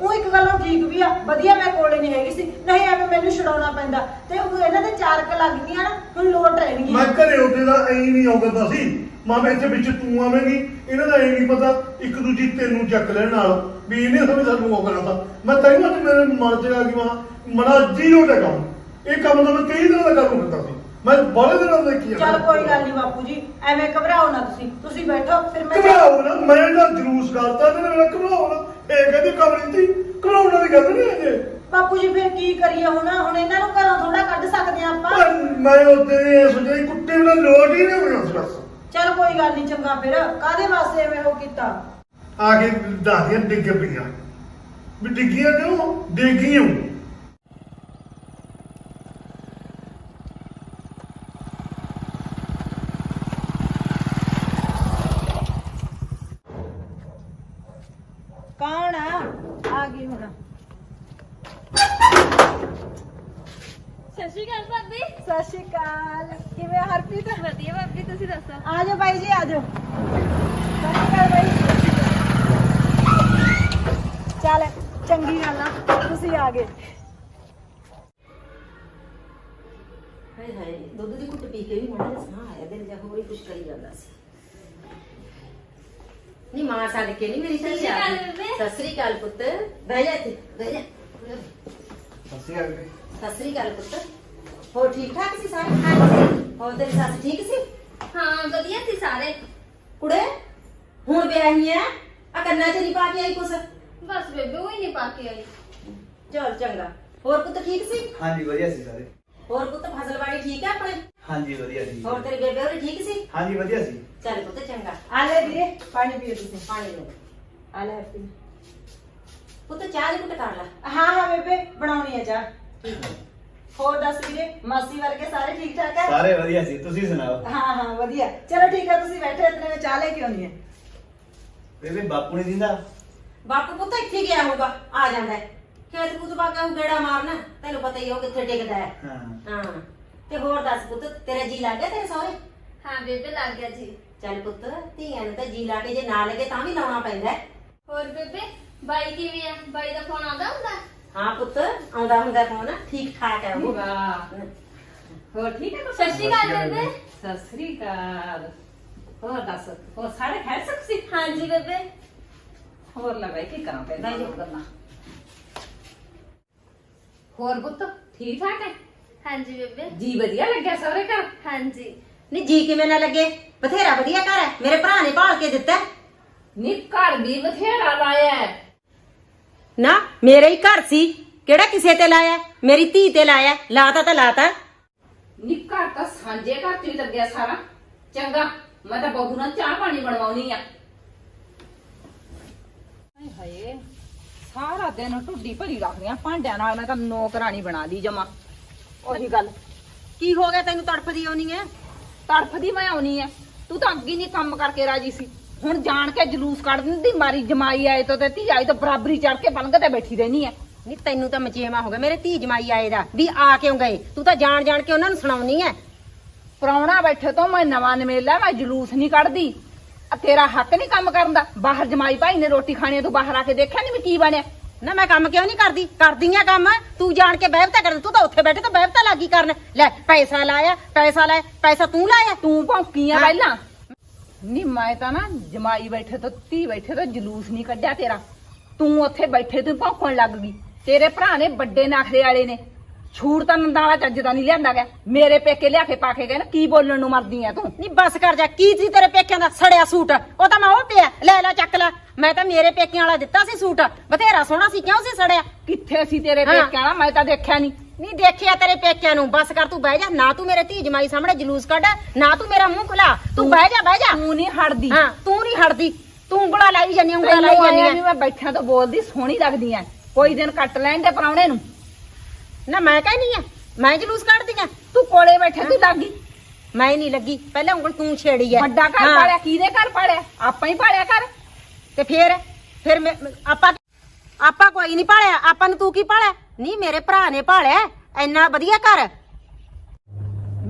ਉਹ ਇੱਕ ਗੱਲੋਂ ਠੀਕ ਵੀ ਆ ਵਧੀਆ ਮੈਂ ਕੋਲੇ ਨਹੀਂ ਹੈਗੀ ਸੀ ਨਹੀਂ ਐਵੇਂ ਮੈਨੂੰ ਛਡਾਉਣਾ ਪੈਂਦਾ। ਤੇ ਉਹ ਇਹਨਾਂ ਦੇ ਚਾਰ ਕ ਲੱਗ ਗਈਆਂ ਨਾ ਹੁਣ ਲੋਟ ਰਹਿਣਗੀਆਂ ਮੈਂ ਘਰੇ ਉਹਦੇ ਦਾ ਐਂ ਨਹੀਂ ਆਉਂਦਾ ਸੀ। ਮਾਮੇ ਇੱਥੇ ਵਿੱਚ ਤੂੰ ਆਵੇਂਗੀ ਇਹਨਾਂ ਦਾ ਐ ਨਹੀਂ ਪਤਾ ਇੱਕ ਦੂਜੀ ਤੈਨੂੰ ਚੱਕ ਲੈਣ ਨਾਲ ਵੀ ਇਹਨੇ ਸਮਝ ਸਾਨੂੰ ਉਹ ਕਰਾਤਾ। ਮੈਂ ਤੈਨੂੰ ਤੇ ਮੇਰੇ ਮਨ ਚ ਆ ਗਈ ਮਾਂ ਮਨਾ ਜੀਰੋ ਦਾ ਕੰਮ ਇਹ ਕੰਮ ਤਾਂ ਮੈਂ ਕਈ ਦਿਨਾਂ ਦਾ ਕੰਮ ਕਰਦਾ ਸੀ। ਮੈਂ ਬੜੇ ਦਿਨਾਂ ਦਾ ਦੇਖੀ ਚਲ ਕੋਈ ਗੱਲ ਨਹੀਂ ਬਾਪੂ ਜੀ ਐਵੇਂ ਘਬਰਾਓ ਨਾ ਤੁਸੀਂ। ਤੁਸੀਂ ਬੈਠੋ ਫਿਰ ਮੈਂ ਘਬਰਾਓ ਨਾ ਮੈਂ ਤਾਂ ਜਲੂਸ ਕਰਤਾ ਤੇ ਮੇਰਾ ਘਬਰਾਓ ਨਾ। ਇਹ ਕਹਿੰਦੀ ਕਮਲੀ ਸੀ ਘਬਰਾਉਣ ਦੀ ਗੱਲ ਨਹੀਂ ਹੈ ਬਾਪੂ ਜੀ ਫਿਰ ਕੀ ਕਰੀਏ ਹੁਣ? ਹੁਣ ਇਹਨਾਂ ਨੂੰ ਘਰੋਂ ਥੋੜਾ ਕੱਢ ਸਕਦੇ ਆ ਆਪਾਂ। ਪਰ ਮੈਂ ਉਹਦੇ ਇਹ ਸੋਚਿਆ ਸੀ, ਕੁੱਤੇ ਬਿਨਾਂ ਲੋਟ ਹੀ ਨਹੀਂ ਹੋਣਾ ਸੀ ਬਸ। ਚਲ ਕੋਈ ਗੱਲ ਨਹੀਂ ਚੰਗਾ ਫਿਰ। ਕਾਦੇ ਵਾਸਤੇ ਐਵੇਂ ਉਹ ਕੀਤਾ? ਆ ਕੇ ਦੱਸਦੀਆਂ ਡਿੱਗ ਪਈਆਂ। ਵੀ ਡਿੱਗੀਆਂ ਕਿਉਂ? ਡਿੱਗੀਆਂ ਕੌਣ ਆ ਆ ਗਈ ਹੁਣ ਸਤਿ ਸ਼੍ਰੀ ਅਕਾਲ ਭਾਬੀ ਸਤਿ ਸ਼੍ਰੀ ਅਕਾਲ ਕਿਵੇਂ ਆ ਹਰਪ੍ਰੀਤ ਵਧੀਆ ਭਾਬੀ ਤੁਸੀਂ ਦੱਸੋ? ਆ ਜਾਓ ਬਾਈ ਜੀ ਆ ਜਾਓ। ਸਤਿ ਬਾਈ। ਚੱਲ ਚੰਗੀ ਗੱਲ ਆ ਤੁਸੀਂ ਆ ਗਏ। ਹਾਏ ਹਾਏ ਦੁੱਧ ਦੀ ਘੁੱਟ ਪੀ ਕੇ ਵੀ ਮੁੰਡੇ ਦਾ ਸਾਹ ਆਇਆ ਦਿਲ ਜਾ ਹੋਰ ਹੀ ਕੁਛ ਕਰੀ ਜਾਂਦਾ ਸੀ। ਨਹੀਂ ਮਾਂ ਛੱਡ ਕੇ ਨਹੀਂ ਮੇਰੀ ਸਤਿ ਸੱਸ ਸ਼੍ਰੀ ਆ ਅਕਾਲ ਗਈ। ਸਤਿ ਸ੍ਰੀ ਅਕਾਲ ਪੁੱਤ। ਬਹਿ ਜਾ ਇੱਥੇ ਬਹਿ ਜਾ। ਅਸੀਂ ਆ ਗਏ ਸਤਿ ਸ੍ਰੀ ਅਕਾਲ ਪੁੱਤ। ਹੋਰ ਠੀਕ ਠਾਕ ਸੀ ਸਾਰੇ? ਹਾਂਜੀ। ਹੋਰ ਤੇਰੀ ਸੱਸ ਠੀਕ ਸੀ? ਹਾਂ ਵਧੀਆ ਸੀ ਸਾਰੇ। ਕੁੜੇ ਹੁਣ ਵਿਆਹੀ ਐ? ਆ ਕੰਨਾਂ 'ਚ ਨਹੀਂ ਪਾ ਕੇ ਆਈ ਕੁਛ? ਬਸ ਬੇਬੇ ਉਹ ਹੀ ਨਹੀਂ ਪਾ ਕੇ ਆਈ। ਚਲ ਚੰਗਾ। ਹੋਰ ਪੁੱਤ ਠੀਕ ਸੀ? ਹਾਂਜੀ ਵਧੀਆ ਸੀ ਸਾਰੇ। ਹੋਰ ਪੁੱਤ ਫਸਲਵਾੜੀ ਠੀਕ ਹੈ ਆਪਣੇ? ਹਾਂਜੀ ਵਧੀਆ ਸੀ। ਹੋਰ ਤੇਰੇ ਬੇਬੇ ਹੋਰੀ ਠੀਕ ਸੀ? ਹਾਂਜੀ ਵਧੀਆ ਸੀ। ਚੱਲ ਪੁੱਤ ਚੰਗਾ। ਆ ਲੈ ਵੀਰੇ ਪਾਣੀ ਪੀਓ ਤੁਸੀਂ। ਪਾਣੀ ਲੈ ਆ ਲੈ ਹਰਪ੍ਰੀਤ ਪੁੱਤ ਚਾਹ ਦੀ ਘੁੱਟ ਕਰ ਲੈ। ਹਾਂ ਹਾਂ ਬੇਬੇ ਬਣਾਉਣੀ ਆ ਚਾਹ। ਠੀਕ ਹੈ ਹੋਰ ਦੱਸ ਵੀਰੇ ਮਾਸੀ ਵਰਗੇ ਸਾਰੇ ਠੀਕ ਠਾਕ ਹੈ? ਸਾਰੇ ਵਧੀਆ ਸੀ ਤੁਸੀਂ ਸੁਣਾਓ? ਹਾਂ ਹਾਂ ਵਧੀਆ। ਚਲੋ ਠੀਕ ਹੈ ਤੁਸੀਂ ਬੈਠੇ ਇਤਨੇ ਮੈਂ ਚਾਹ ਲੈ ਕੇ ਆਉਣੀ ਹੈ। ਬੇਬੇ ਬਾਪੂ ਨੇ ਦਿੰਦਾ? ਬਾਪੂ ਪੁੱਤ ਇੱਥੇ ਗਿਆ ਹੋਊਗਾ ਆ ਜਾਂਦਾ ਹੈ। ਖੇਤ ਕੁਝ ਬਾਗਾ ਉਹ ਗੇੜਾ ਮਾਰਨਾ ਤੈਨੂੰ ਪਤਾ ਹੀ ਆ ਉਹ ਕਿੱਥੇ ਟਿਕਦਾ ਹੈ। ਹਾਂ। ਹਾਂ ਤੇ ਹੋਰ ਦੱਸ ਪੁੱਤ ਤੇਰਾ ਜੀ ਲੱਗ ਗਿਆ ਤੇਰੇ ਸਹੁਰੇ? ਹਾਂ ਬੇਬੇ ਲੱਗ ਗਿਆ ਜੀ। ਚੱਲ ਪੁੱਤ ਧੀਆਂ ਨੂੰ ਤਾਂ ਜੀ ਲਾ ਕੇ ਜੇ ਨਾ ਲੱਗੇ ਤਾਂ ਵੀ ਲਾਉਣਾ ਪੈਂਦਾ ਹੈ। ਹੋਰ ਬੇਬੇ ਬਾਈ ਕਿਵੇਂ ਆ? ਬਾਈ ਦਾ ਫੋਨ ਆਉਂਦਾ ਹੁੰਦਾ? ਆਉਂਦਾ ਹੁੰਦਾ ਫੋਨ ਠੀਕ ਠਾਕ ਹੈ ਉਹ। ਵਾਹ। ਹੋਰ ਠੀਕ ਹੈ ਤੂੰ ਸਤਿ ਸ਼੍ਰੀ ਅਕਾਲ ਬੇਬੇ। ਸਤਿ ਸ੍ਰੀ ਅਕਾਲ। ਹੋਰ ਦੱਸ ਹੋਰ ਸਾਰੇ ਖੈਰ ਸਕ ਸੀ? ਹਾਂਜੀ ਬੇਬੇ। ਹੋਰ ਲੈ ਬਈ ਕੀ ਕਰਾਂ ਬਹਿ ਜਾ। ਕਰਨਾ ਹੋਰ ਪੁੱਤ ਠੀਕ ਠਾਕ ਹੈ? ਹਾਂਜੀ ਬੇਬੇ। ਜੀ ਵਧੀਆ ਲੱਗਿਆ ਸਾਰੇ ਘਰ? ਹਾਂਜੀ। ਨਹੀਂ ਜੀ ਕਿਵੇਂ ਨਾ ਲੱਗੇ? ਬਥੇਰਾ ਵਧੀਆ ਘਰ ਹੈ। ਮੇਰੇ ਭਰਾ ਨੇ ਭਾਲ ਕੇ ਦਿੱਤਾ। ਹੈ। ਨੀ ਘਰ ਵੀ ਬਥੇਰਾ ਲਾਇਆ ਹੈ। ਨਾ ਮੇਰੇ ਹੀ ਘਰ ਸੀ। ਕਿਹੜਾ ਕਿਸੇ ਤੇ ਲਾਇਆ? ਮੇਰੀ ਧੀ ਤੇ ਲਾਇਆ। ਲਾਤਾ ਤਾਂ ਲਾਤਾ। ਨੀ ਘਰ ਤਾਂ ਸਾਂਝੇ ਘਰ ਹੀ ਲੱਗਿਆ ਸਾਰਾ। ਚੰਗਾ ਮੈਂ ਤਾਂ ਬਹੂ ਨਾਲ ਚਾਹ ਪਾਣੀ ਬਣਵਾਉਣੀ ਆ। ਹਾਏ ਹਾਏ ਸਾਰਾ ਦਿਨ ਟੁੱਡੀ ਭਰੀ ਰੱਖਦੀਆਂ ਭਾਂਡਿਆਂ ਨਾਲ ਮੈਂ ਤਾਂ ਨੌਕਰਾਣੀ ਬਣਾ ਲਈ ਜਮਾ। ਉਹੀ ਗੱਲ। ਕੀ ਹੋ ਗਿਆ ਤੈਨੂੰ ਤੜਫਦੀ ਆਉਣੀ ਹੈ ਤੜਫਦੀ ਮੈਂ ਆਉਣੀ ਐ। ਤੂੰ ਤਾਂ ਅੱਗੇ ਨਹੀਂ ਕੰਮ ਕਰਕੇ ਰਾਜੀ ਸੀ। ਹੁਣ ਜਾਣ ਕੇ ਜਲੂਸ ਕੱਢ ਦਿੰਦੀ ਮਾਰੀ ਜਮਾਈ ਆਏ ਤੋਂ ਤੇ ਧੀ ਆਈ ਤੋਂ ਬਰਾਬਰੀ ਚੜ ਕੇ ਪਲੰਗ ਤੇ ਬੈਠੀ ਰਹਿਨੀ ਐ। ਨਹੀਂ ਤੈਨੂੰ ਤਾਂ ਮਚੇਵਾ ਹੋ ਗਿਆ ਮੇਰੇ ਧੀ ਜਮਾਈ ਆਏ ਦਾ ਵੀ ਆ ਕਿਉਂ ਗਏ? ਤੂੰ ਤਾਂ ਜਾਣ ਜਾਣ ਕੇ ਉਹਨਾਂ ਨੂੰ ਸੁਣਾਉਣੀ ਹੈ ਪ੍ਰਾਹੁਣਾ ਬੈਠੇ ਤੋਂ ਮੈਂ ਨਵਾਂ ਨਵੇਲਾ ਮੈਂ ਜਲੂਸ ਨਹੀਂ ਕੱਢਦੀ। ਆ ਤੇਰਾ ਹੱਕ ਨਹੀਂ ਕੰਮ ਕਰਨ ਦਾ। ਬਾਹਰ ਜਮਾਈ ਭਾਈ ਨੇ ਰੋਟੀ ਖਾਣੀ ਤੂੰ ਬਾਹਰ ਆ ਕੇ ਦੇਖਿਆ ਨਹੀਂ ਵੀ ਕੀ ਬਣਿਆ? ਨਾ ਮੈਂ ਕੰਮ ਕਿਉਂ ਨਹੀਂ ਕਰਦੀ? ਕਰਦੀ ਆ ਕੰਮ ਤੂੰ ਜਾਣ ਕੇ ਬਹਿਬਤਾ ਕਰ ਤੂੰ ਤਾਂ ਉੱਥੇ ਬੈਠੇ ਤਾਂ ਬਹਿਬਤਾ ਲੱਗੀ ਕਰਨ। ਲੈ ਪੈਸਾ ਲਾਇਆ ਪੈਸਾ ਲਾਇਆ ਪੈਸਾ ਤੂੰ ਲਾਇਆ। ਤੂੰ ਭੌਂਕੀ ਆ। ਪਹਿਲਾਂ। ਨਹੀਂ ਮੈਂ ਤਾਂ ਨਾ ਜਮਾਈ ਬੈਠੇ ਤੋਂ ਧੀ ਬੈਠੇ ਤੋਂ ਜਲੂਸ ਨਹੀਂ ਕੱਢਿਆ ਤੇਰਾ। ਤੂੰ ਉੱਥੇ ਬੈਠੇ ਤੂੰ ਭੌਂਕਣ ਲੱਗ ਗਈ। ਤੇਰੇ ਭਰਾ ਨੇ ਵੱਡੇ ਨਖਰੇ ਵਾਲੇ ਨੇ। ਛੂਟ ਤਾਂ ਨੰਦਾਲਾ ਚੱਜ ਦਾ ਨਹੀਂ ਲਿਆਂਦਾ ਗਿਆ। ਮੇਰੇ ਪੇਕੇ ਲਿਆ ਕੇ ਪਾ ਕੇ ਗਏ ਨਾ ਕੀ ਬੋਲਣ ਨੂੰ ਮਰਦੀ ਐ ਤੂੰ? ਨਹੀਂ ਬਸ ਕਰ ਜਾ ਕੀ ਸੀ ਤੇਰੇ ਪੇਕਿਆਂ ਦਾ? ਸੜਿਆ ਸੂਟ। ਉਹ ਤਾਂ ਮੈਂ ਉਹ ਪਿਆ। ਲੈ ਲੈ ਚੱਕ ਲੈ। ਮੈਂ ਤਾਂ ਮੇਰੇ ਪੇਕਿਆਂ ਵਾਲਾ ਦਿੱਤਾ ਸੀ ਸੂਟ। ਬਥੇਰਾ ਸੋਹਣਾ ਸੀ ਕਿਉਂ ਸੀ ਸੜਿਆ? ਕਿੱਥੇ ਸੀ ਤੇਰੇ ਹਾਂ। ਪੇਕਿਆਂ ਦਾ ਮੈਂ ਤਾਂ ਦੇਖਿਆ ਨਹੀਂ ਨਹੀਂ ਦੇਖਿਆ ਤੇਰੇ ਪੇਕਿਆਂ ਨੂੰ। ਬਸ ਕਰ ਤੂੰ ਬਹਿ ਜਾ। ਨਾ ਤੂੰ ਮੇਰੇ ਧੀ ਜਮਾਈ ਸਾਹਮਣੇ ਜਲੂਸ ਕੱਢ। ਨਾ ਤੂੰ ਮੇਰਾ ਮੂੰਹ ਖੁਲਾ। ਤੂੰ ਬਹਿ ਜਾ ਬਹਿ ਜਾ। ਤੂੰ ਨਹੀਂ ਹਟਦੀ। ਹਾਂ ਤੂੰ ਨਹੀਂ ਹਟਦੀ। ਤੂੰ ਉਂਗਲਾ ਲਾਈ ਜਾਂਦੀ ਉਂਗਲਾ ਲਾਈ ਤੈਨੂੰ ਆਇਆ ਵੀ ਜਾਂਦੀ ਮੈਂ ਬੈਠਿਆਂ ਤੋਂ ਬੋਲਦੀ ਸੋਹਣੀ ਲੱਗਦੀ ਐ। ਕੋਈ ਦਿਨ ਕੱਟ ਲੈਣ ਦੇ ਪਰਾਉਣੇ ਨੂੰ। ਨਾ ਮੈਂ ਕਹਿਨੀ ਆ ਮੈਂ ਜਲੂਸ ਕੱਢਦੀ ਆ ਤੂੰ ਕੋਲੇ ਬੈਠੇ ਤੂੰ ਲੱਗੀ ਮੈਂ ਨਹੀਂ ਲੱਗੀ ਪਹਿਲਾਂ ਉਂਗਲ ਤੂੰ ਛੇੜੀ ਆ ਵੱਡਾ ਘਰ ਪਾਲਿਆ ਕਿਹਦੇ ਘਰ ਪਾਲਿਆ? ਆਪਾਂ ਹੀ ਪਾਲਿਆ ਕਰ ਤੇ ਫੇਰ ਫਿਰ ਆਪਾਂ ਆਪਾਂ ਕੋਈ ਨਹੀਂ ਪਾਲਿਆ ਆਪਾਂ ਨੂੰ ਤੂੰ ਕੀ ਪਾਲਿਆ? ਨਹੀਂ ਮੇਰੇ ਭਰਾ ਨੇ ਪਾਲਿਆ ਇੰਨਾ ਵਧੀਆ ਘਰ।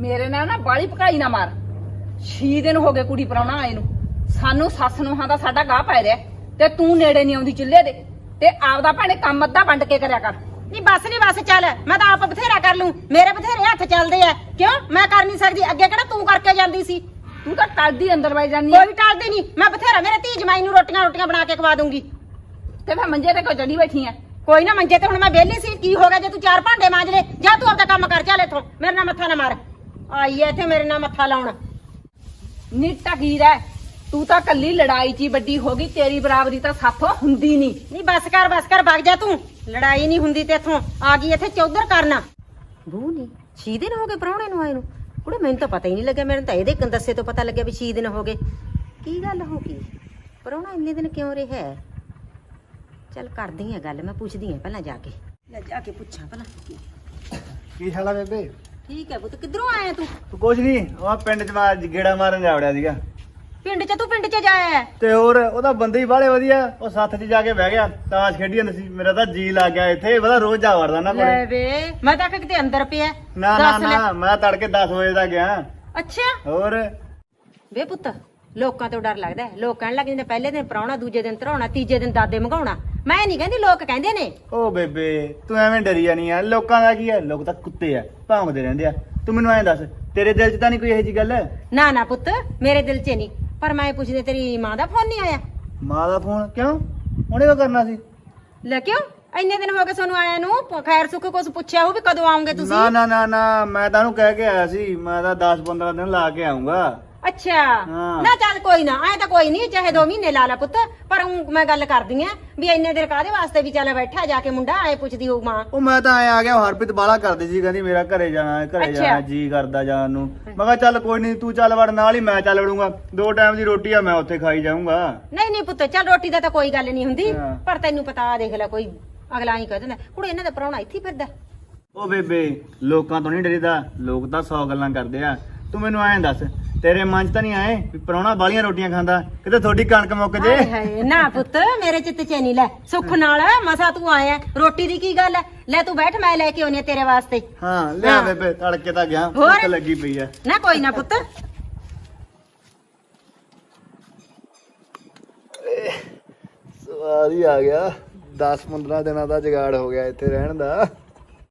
ਮੇਰੇ ਨਾਲ ਨਾ ਬਾਲੀ ਪਕਾਈ ਨਾ ਮਾਰ। 6 ਦਿਨ ਹੋ ਗਏ ਕੁੜੀ ਪਰਾਉਣਾ ਆਏ ਨੂੰ। ਸਾਨੂੰ ਸੱਸ ਨੂੰ ਹਾਂ ਦਾ ਸਾਡਾ ਗਾਹ ਪੈ ਰਿਹਾ। ਤੇ ਤੂੰ ਨੇੜੇ ਨਹੀਂ ਆਉਂਦੀ ਚੁੱਲ੍ਹੇ ਦੇ ਤੇ ਆਪਦਾ ਭਾਣੇ ਕੰਮ ਅੱਧਾ ਵੰਡ ਕੇ ਕਰਿਆ ਕਰ। ਨਹੀਂ ਬਸ ਨਹੀਂ ਬਸ ਚੱਲ ਮੈਂ ਤਾਂ ਆਪ ਬਥੇਰਾ ਕਰ ਲੂੰ। ਮੇਰੇ ਬਥੇਰੇ ਹੱਥ ਚੱਲਦੇ ਆ ਕਿਉਂ? ਮੈਂ ਕਰ ਨਹੀਂ ਸਕਦੀ। ਅੱਗੇ ਕਿਹੜਾ ਤੂੰ ਕਰਕੇ ਜਾਂਦੀ ਸੀ? ਤੂੰ ਤਾਂ ਟਲਦੀ ਅੰਦਰ ਵਜ ਜਾਂਦੀ ਕੋਈ ਟਾਲਦੀ ਨਹੀਂ ਮੈਂ ਬਥੇਰਾ ਮੇਰੇ ਧੀ ਜਮਾਈ ਨੂੰ ਰੋਟੀਆਂ ਰੋਟੀਆਂ ਬਣਾ ਕੇ ਖਵਾ ਦੂੰਗੀ। ਤੇ ਮੈਂ ਮੰਜੇ ਤੇ ਕੋ ਚੜੀ ਬੈਠੀ ਆ ਕੋਈ ਨਾ ਮੰਜੇ ਤੇ ਹੁਣ ਮੈਂ ਵਿਹਲੀ ਸੀ। ਕੀ ਹੋ ਗਿਆ ਜੇ ਤੂੰ ਚਾਰ ਭਾਂਡੇ ਮਾਂਜ ਲੈ ਜਾ ਤੂੰ ਆਪਦਾ ਕੰਮ ਕਰ ਚੱਲ ਇੱਥੋਂ। ਮੇਰੇ ਨਾਲ ਮੱਥਾ ਨਾ ਮਾਰ। ਆਈ ਐ ਇੱਥੇ ਮੇਰੇ ਨਾਲ ਮੱਥਾ ਲਾਉਣ। ਨਿੱਟਾ ਕੀ ਰਹਿ? ਤੂੰ ਤਾਂ ਕੱਲੀ ਲੜਾਈ 'ਚ ਹੀ ਵੱਡੀ ਹੋ ਗਈ ਤੇਰੀ ਬਰਾਬਰੀ ਤਾਂ ਸਾਥੋਂ ਹੁੰਦੀ ਨਹੀਂ। ਨਹੀਂ ਬਸ ਕਰ ਬਸ ਕਰ ਵਗ ਜਾ ਤੂੰ। ਲੜਾਈ ਨਹੀਂ ਹੁੰਦੀ ਤੇ ਇੱਥੋਂ ਆ ਗਈ ਇੱਥੇ ਚੌਧਰ ਕਰਨਾ। ਬੂ ਨਹੀਂ ਛੀ ਦਿਨ ਹੋ ਗਏ ਪ੍ਰਾਹੁਣੇ ਨੂੰ ਆਏ ਨੂੰ। ਕੁੜੇ ਮੈਨੂੰ ਤਾਂ ਪਤਾ ਹੀ ਨਹੀਂ ਲੱਗਿਆ ਮੈਨੂੰ ਤਾਂ ਇਹਦੇ ਕੰਨ ਦੱਸੇ ਤੋਂ ਪਤਾ ਲੱਗਿਆ ਵੀ 6 ਦਿਨ ਹੋ ਗਏ। ਕੀ ਗੱਲ ਹੋ ਗਈ? ਪਰੋਣਾ ਇੰਨੇ ਦਿਨ ਕਿਉਂ ਰਿਹਾ? ਹੈ ਚੱਲ ਕਰਦੀ ਆ ਗੱਲ ਮੈਂ ਪੁੱਛਦੀ ਆ ਪਹਿਲਾਂ ਜਾ ਕੇ। ਲੈ ਜਾ ਕੇ ਪੁੱਛਾਂ ਪਹਿਲਾਂ ਕੀ ਹਾਲ ਆ ਬੇਬੇ? ਠੀਕ ਹੈ ਪੁੱਤ ਕਿੱਧਰੋਂ ਆਇਆ ਤੂੰ? ਤੂੰ ਕੁਝ ਨਹੀਂ ਉਹ ਪਿੰਡ ਚ ਮੈਂ ਅੱਜ ਗੇੜਾ ਮਾਰਨ ਜਾ ਵੜਿਆ ਸੀਗਾ। ਪਿੰਡ 'ਚ ਤੂੰ ਪਿੰਡ 'ਚ ਜਾਇਆ? ਤੇ ਹੋਰ ਉਹਦਾ ਬੰਦੇ ਹੀ ਬਾਹਲੇ ਵਧੀਆ। ਉਹ ਸੱਥ 'ਚ ਜਾ ਕੇ ਬਹਿ ਗਿਆ ਤਾਸ਼ ਖੇਡੀ ਜਾਂਦਾ ਸੀ। ਮੇਰਾ ਤਾਂ ਜੀ ਲੱਗ ਗਿਆ ਇੱਥੇ। ਪਤਾ ਰੋਜ਼ ਜਾ ਵੜਦਾ ਨਾ ਲੈ ਕੋਲੇ ਵੇ ਮੈਂ ਤਾਂ ਆਖਿਆ ਕਿਤੇ ਅੰਦਰ ਪਿਆ। ਨਾ ਨਾ ਦੱਸ ਲੈ। ਨਾ ਮੈਂ ਤੜਕੇ 10 ਵਜੇ ਦਾ ਗਿਆ। ਅੱਛਾ। ਹੋਰ? ਵੇ ਪੁੱਤ ਲੋਕਾਂ ਤੋਂ ਡਰ ਲੱਗਦਾ ਹੈ। ਲੋਕ ਕਹਿਣ ਲੱਗ ਜਾਂਦੇ ਪਹਿਲੇ ਦਿਨ ਪ੍ਰਾਹੁਣਾ ਦੂਜੇ ਦਿਨ ਧਰਾਉਣਾ ਤੀਜੇ ਦਿਨ ਦਾਦੇ ਮੰਗਾਉਣਾ। ਮੈਂ ਨਹੀਂ ਕਹਿੰਦੀ ਲੋਕ ਕਹਿੰਦੇ ਨੇ। ਓ ਬੇਬੇ ਤੂੰ ਐਵੇਂ ਡਰੀ ਜਾਨੀ ਆ। ਲੋਕਾਂ ਦਾ ਕੀ ਆ? ਲੋਕ ਤਾਂ ਕੁੱਤੇ ਆ ਭੌਂਕਦੇ ਰਹਿੰਦੇ ਆ। ਤੂੰ ਮੈਨੂੰ ਐਂ ਦੱਸ ਤੇਰੇ ਦਿਲ 'ਚ ਤਾਂ ਨਹੀਂ ਕੋਈ ਇਹੋ ਜੀ ਗੱਲ? ਨਾ ਨਾ ਪੁੱਤ ਮੇਰੇ ਦਿਲ 'ਚ ਨਹੀਂ। ਪਰ ਮੈਂ ਪੁੱਛਦੀ ਤੇਰੀ ਮਾਂ ਦਾ ਫੋਨ ਨਹੀਂ ਆਇਆ? ਮਾਂ ਦਾ ਫੋਨ ਕਿਉਂ? ਉਹਨੇ ਕੀ ਕਰਨਾ ਸੀ? ਲੈ ਕਿਉਂ? ਇੰਨੇ ਦਿਨ ਹੋ ਗਏ ਸਾਨੂੰ ਆਇਆ ਨੂੰ ਪ- ਖੈਰ ਸੁੱਖ ਕੁਛ ਪੁੱਛਿਆ ਹੋ ਵੀ ਕਦੋਂ ਆਉਂਗੇ ਤੁਸੀਂ? ਨਾ ਨਾ ਨਾ ਨਾ ਮੈਂ ਤਾਂ ਉਹਨੂੰ ਕਹਿ ਕੇ ਆਇਆ ਸੀ ਮੈਂ ਤਾਂ 10 15 ਦਿਨ ਲਾ ਕੇ ਆਉਂਗਾ। ਅੱਛਾ। ਹਾਂ। ਨਾ ਚੱਲ ਕੋਈ ਨਾ ਐ ਤਾਂ ਕੋਈ ਨਹੀਂ ਚਾਹੇ 2 ਮਹੀਨੇ ਲਾ ਲੈ ਪੁੱਤ ਪਰ ਊਂ ਮੈਂ ਗੱਲ ਕਰਦੀ ਆ ਵੀ ਇੰਨੇ ਦਿਨ ਕਾਦੇ ਵਾਸਤੇ ਵੀ ਚੱਲ ਬੈਠਾ ਜਾ ਕੇ ਮੁੰਡਾ ਐ ਪੁੱਛਦੀ ਹੋਊ ਮਾਂ। ਉਹ ਮੈਂ ਤਾਂ ਆ ਗਿਆ ਹਰਪ੍ਰੀਤ ਬਾਲਾ ਕਰਦੀ ਸੀ ਕਹਿੰਦੀ ਮੇਰਾ ਘਰੇ ਜਾਣਾ ਹੈ, ਘਰੇ ਅੱਛਾ। ਜਾਣਾ ਜੀ ਕਰਦਾ ਜਾਣ ਨੂੰ। ਮੈਂ ਕਿਹਾ ਚੱਲ ਕੋਈ ਨਹੀਂ ਤੂੰ ਚੱਲ ਵੜ ਨਾਲ ਹੀ ਮੈਂ ਚੱਲ ਵੜੂੰਗਾ। ਦੋ ਟਾਈਮ ਦੀ ਰੋਟੀ ਆ ਮੈਂ ਉੱਥੇ ਖਾਈ ਜਾਊਂਗਾ। ਨਹੀਂ ਨਹੀਂ ਪੁੱਤ ਚੱਲ ਰੋਟੀ ਦਾ ਤਾਂ ਕੋਈ ਗੱਲ ਨਹੀਂ ਹੁੰਦੀ ਹਾਂ। ਪਰ ਤੈਨੂੰ ਪਤਾ ਆ ਦੇਖ ਲੈ ਕੋਈ ਅਗਲਾ ਹੀ ਕਹਿ ਦਿੰਦਾ ਕੁੜੇ ਇਹਨਾਂ ਦਾ ਪ੍ਰਾਹੁਣਾ ਇੱਥੇ ਹੀ ਫਿਰਦਾ। ਉਹ ਬੇਬੇ ਲੋਕਾਂ ਤੋਂ ਨਹੀਂ ਡਰੀਦਾ ਲੋਕ ਤਾਂ 100 ਗੱਲਾਂ ਕਰਦੇ ਆ। ਤੂੰ ਮੈਨੂੰ ਐਂ ਦੱਸ ਤੇਰੇ ਮਨ 'ਚ ਤਾਂ ਨਹੀਂ ਆਏ ਵੀ ਪ੍ਰਾਹੁਣਾ ਬਾਲੀਆਂ ਰੋਟੀਆਂ ਖਾਂਦਾ? ਕਿਤੇ ਤੁਹਾਡੀ ਕਣਕ ਮੁੱਕ ਜੇ? ਹਾਏ ਹਾਏ ਨਾ ਪੁੱਤ ਮੇਰੇ ਚਿੱਤ ਚ ਨਹੀਂ ਲੈ। ਸੁੱਖ ਨਾਲ ਮਸਾ ਤੂੰ ਆਇਆ ਰੋਟੀ ਦੀ ਕੀ ਗੱਲ ਹੈ ਲੈ ਤੂੰ ਬੈਠ ਮੈਂ ਲੈ ਕੇ ਆਉਣੀ ਤੇਰੇ ਵਾਸਤੇ। ਹਾਂ ਲਿਆ। ਬੇਬੇ ਤੜਕੇ ਤਾਂ ਗਿਆ ਹੋਰ? ਲੱਗੀ ਪਈ ਆ ਨਾ ਕੋਈ ਨਾ ਪੁੱਤ। ਸਵਾਦ ਹੀ ਆ ਗਿਆ। 10 15 ਦਿਨਾਂ ਦਾ ਜਗਾੜ ਹੋ ਗਿਆ ਇੱਥੇ ਰਹਿਣ ਦਾ।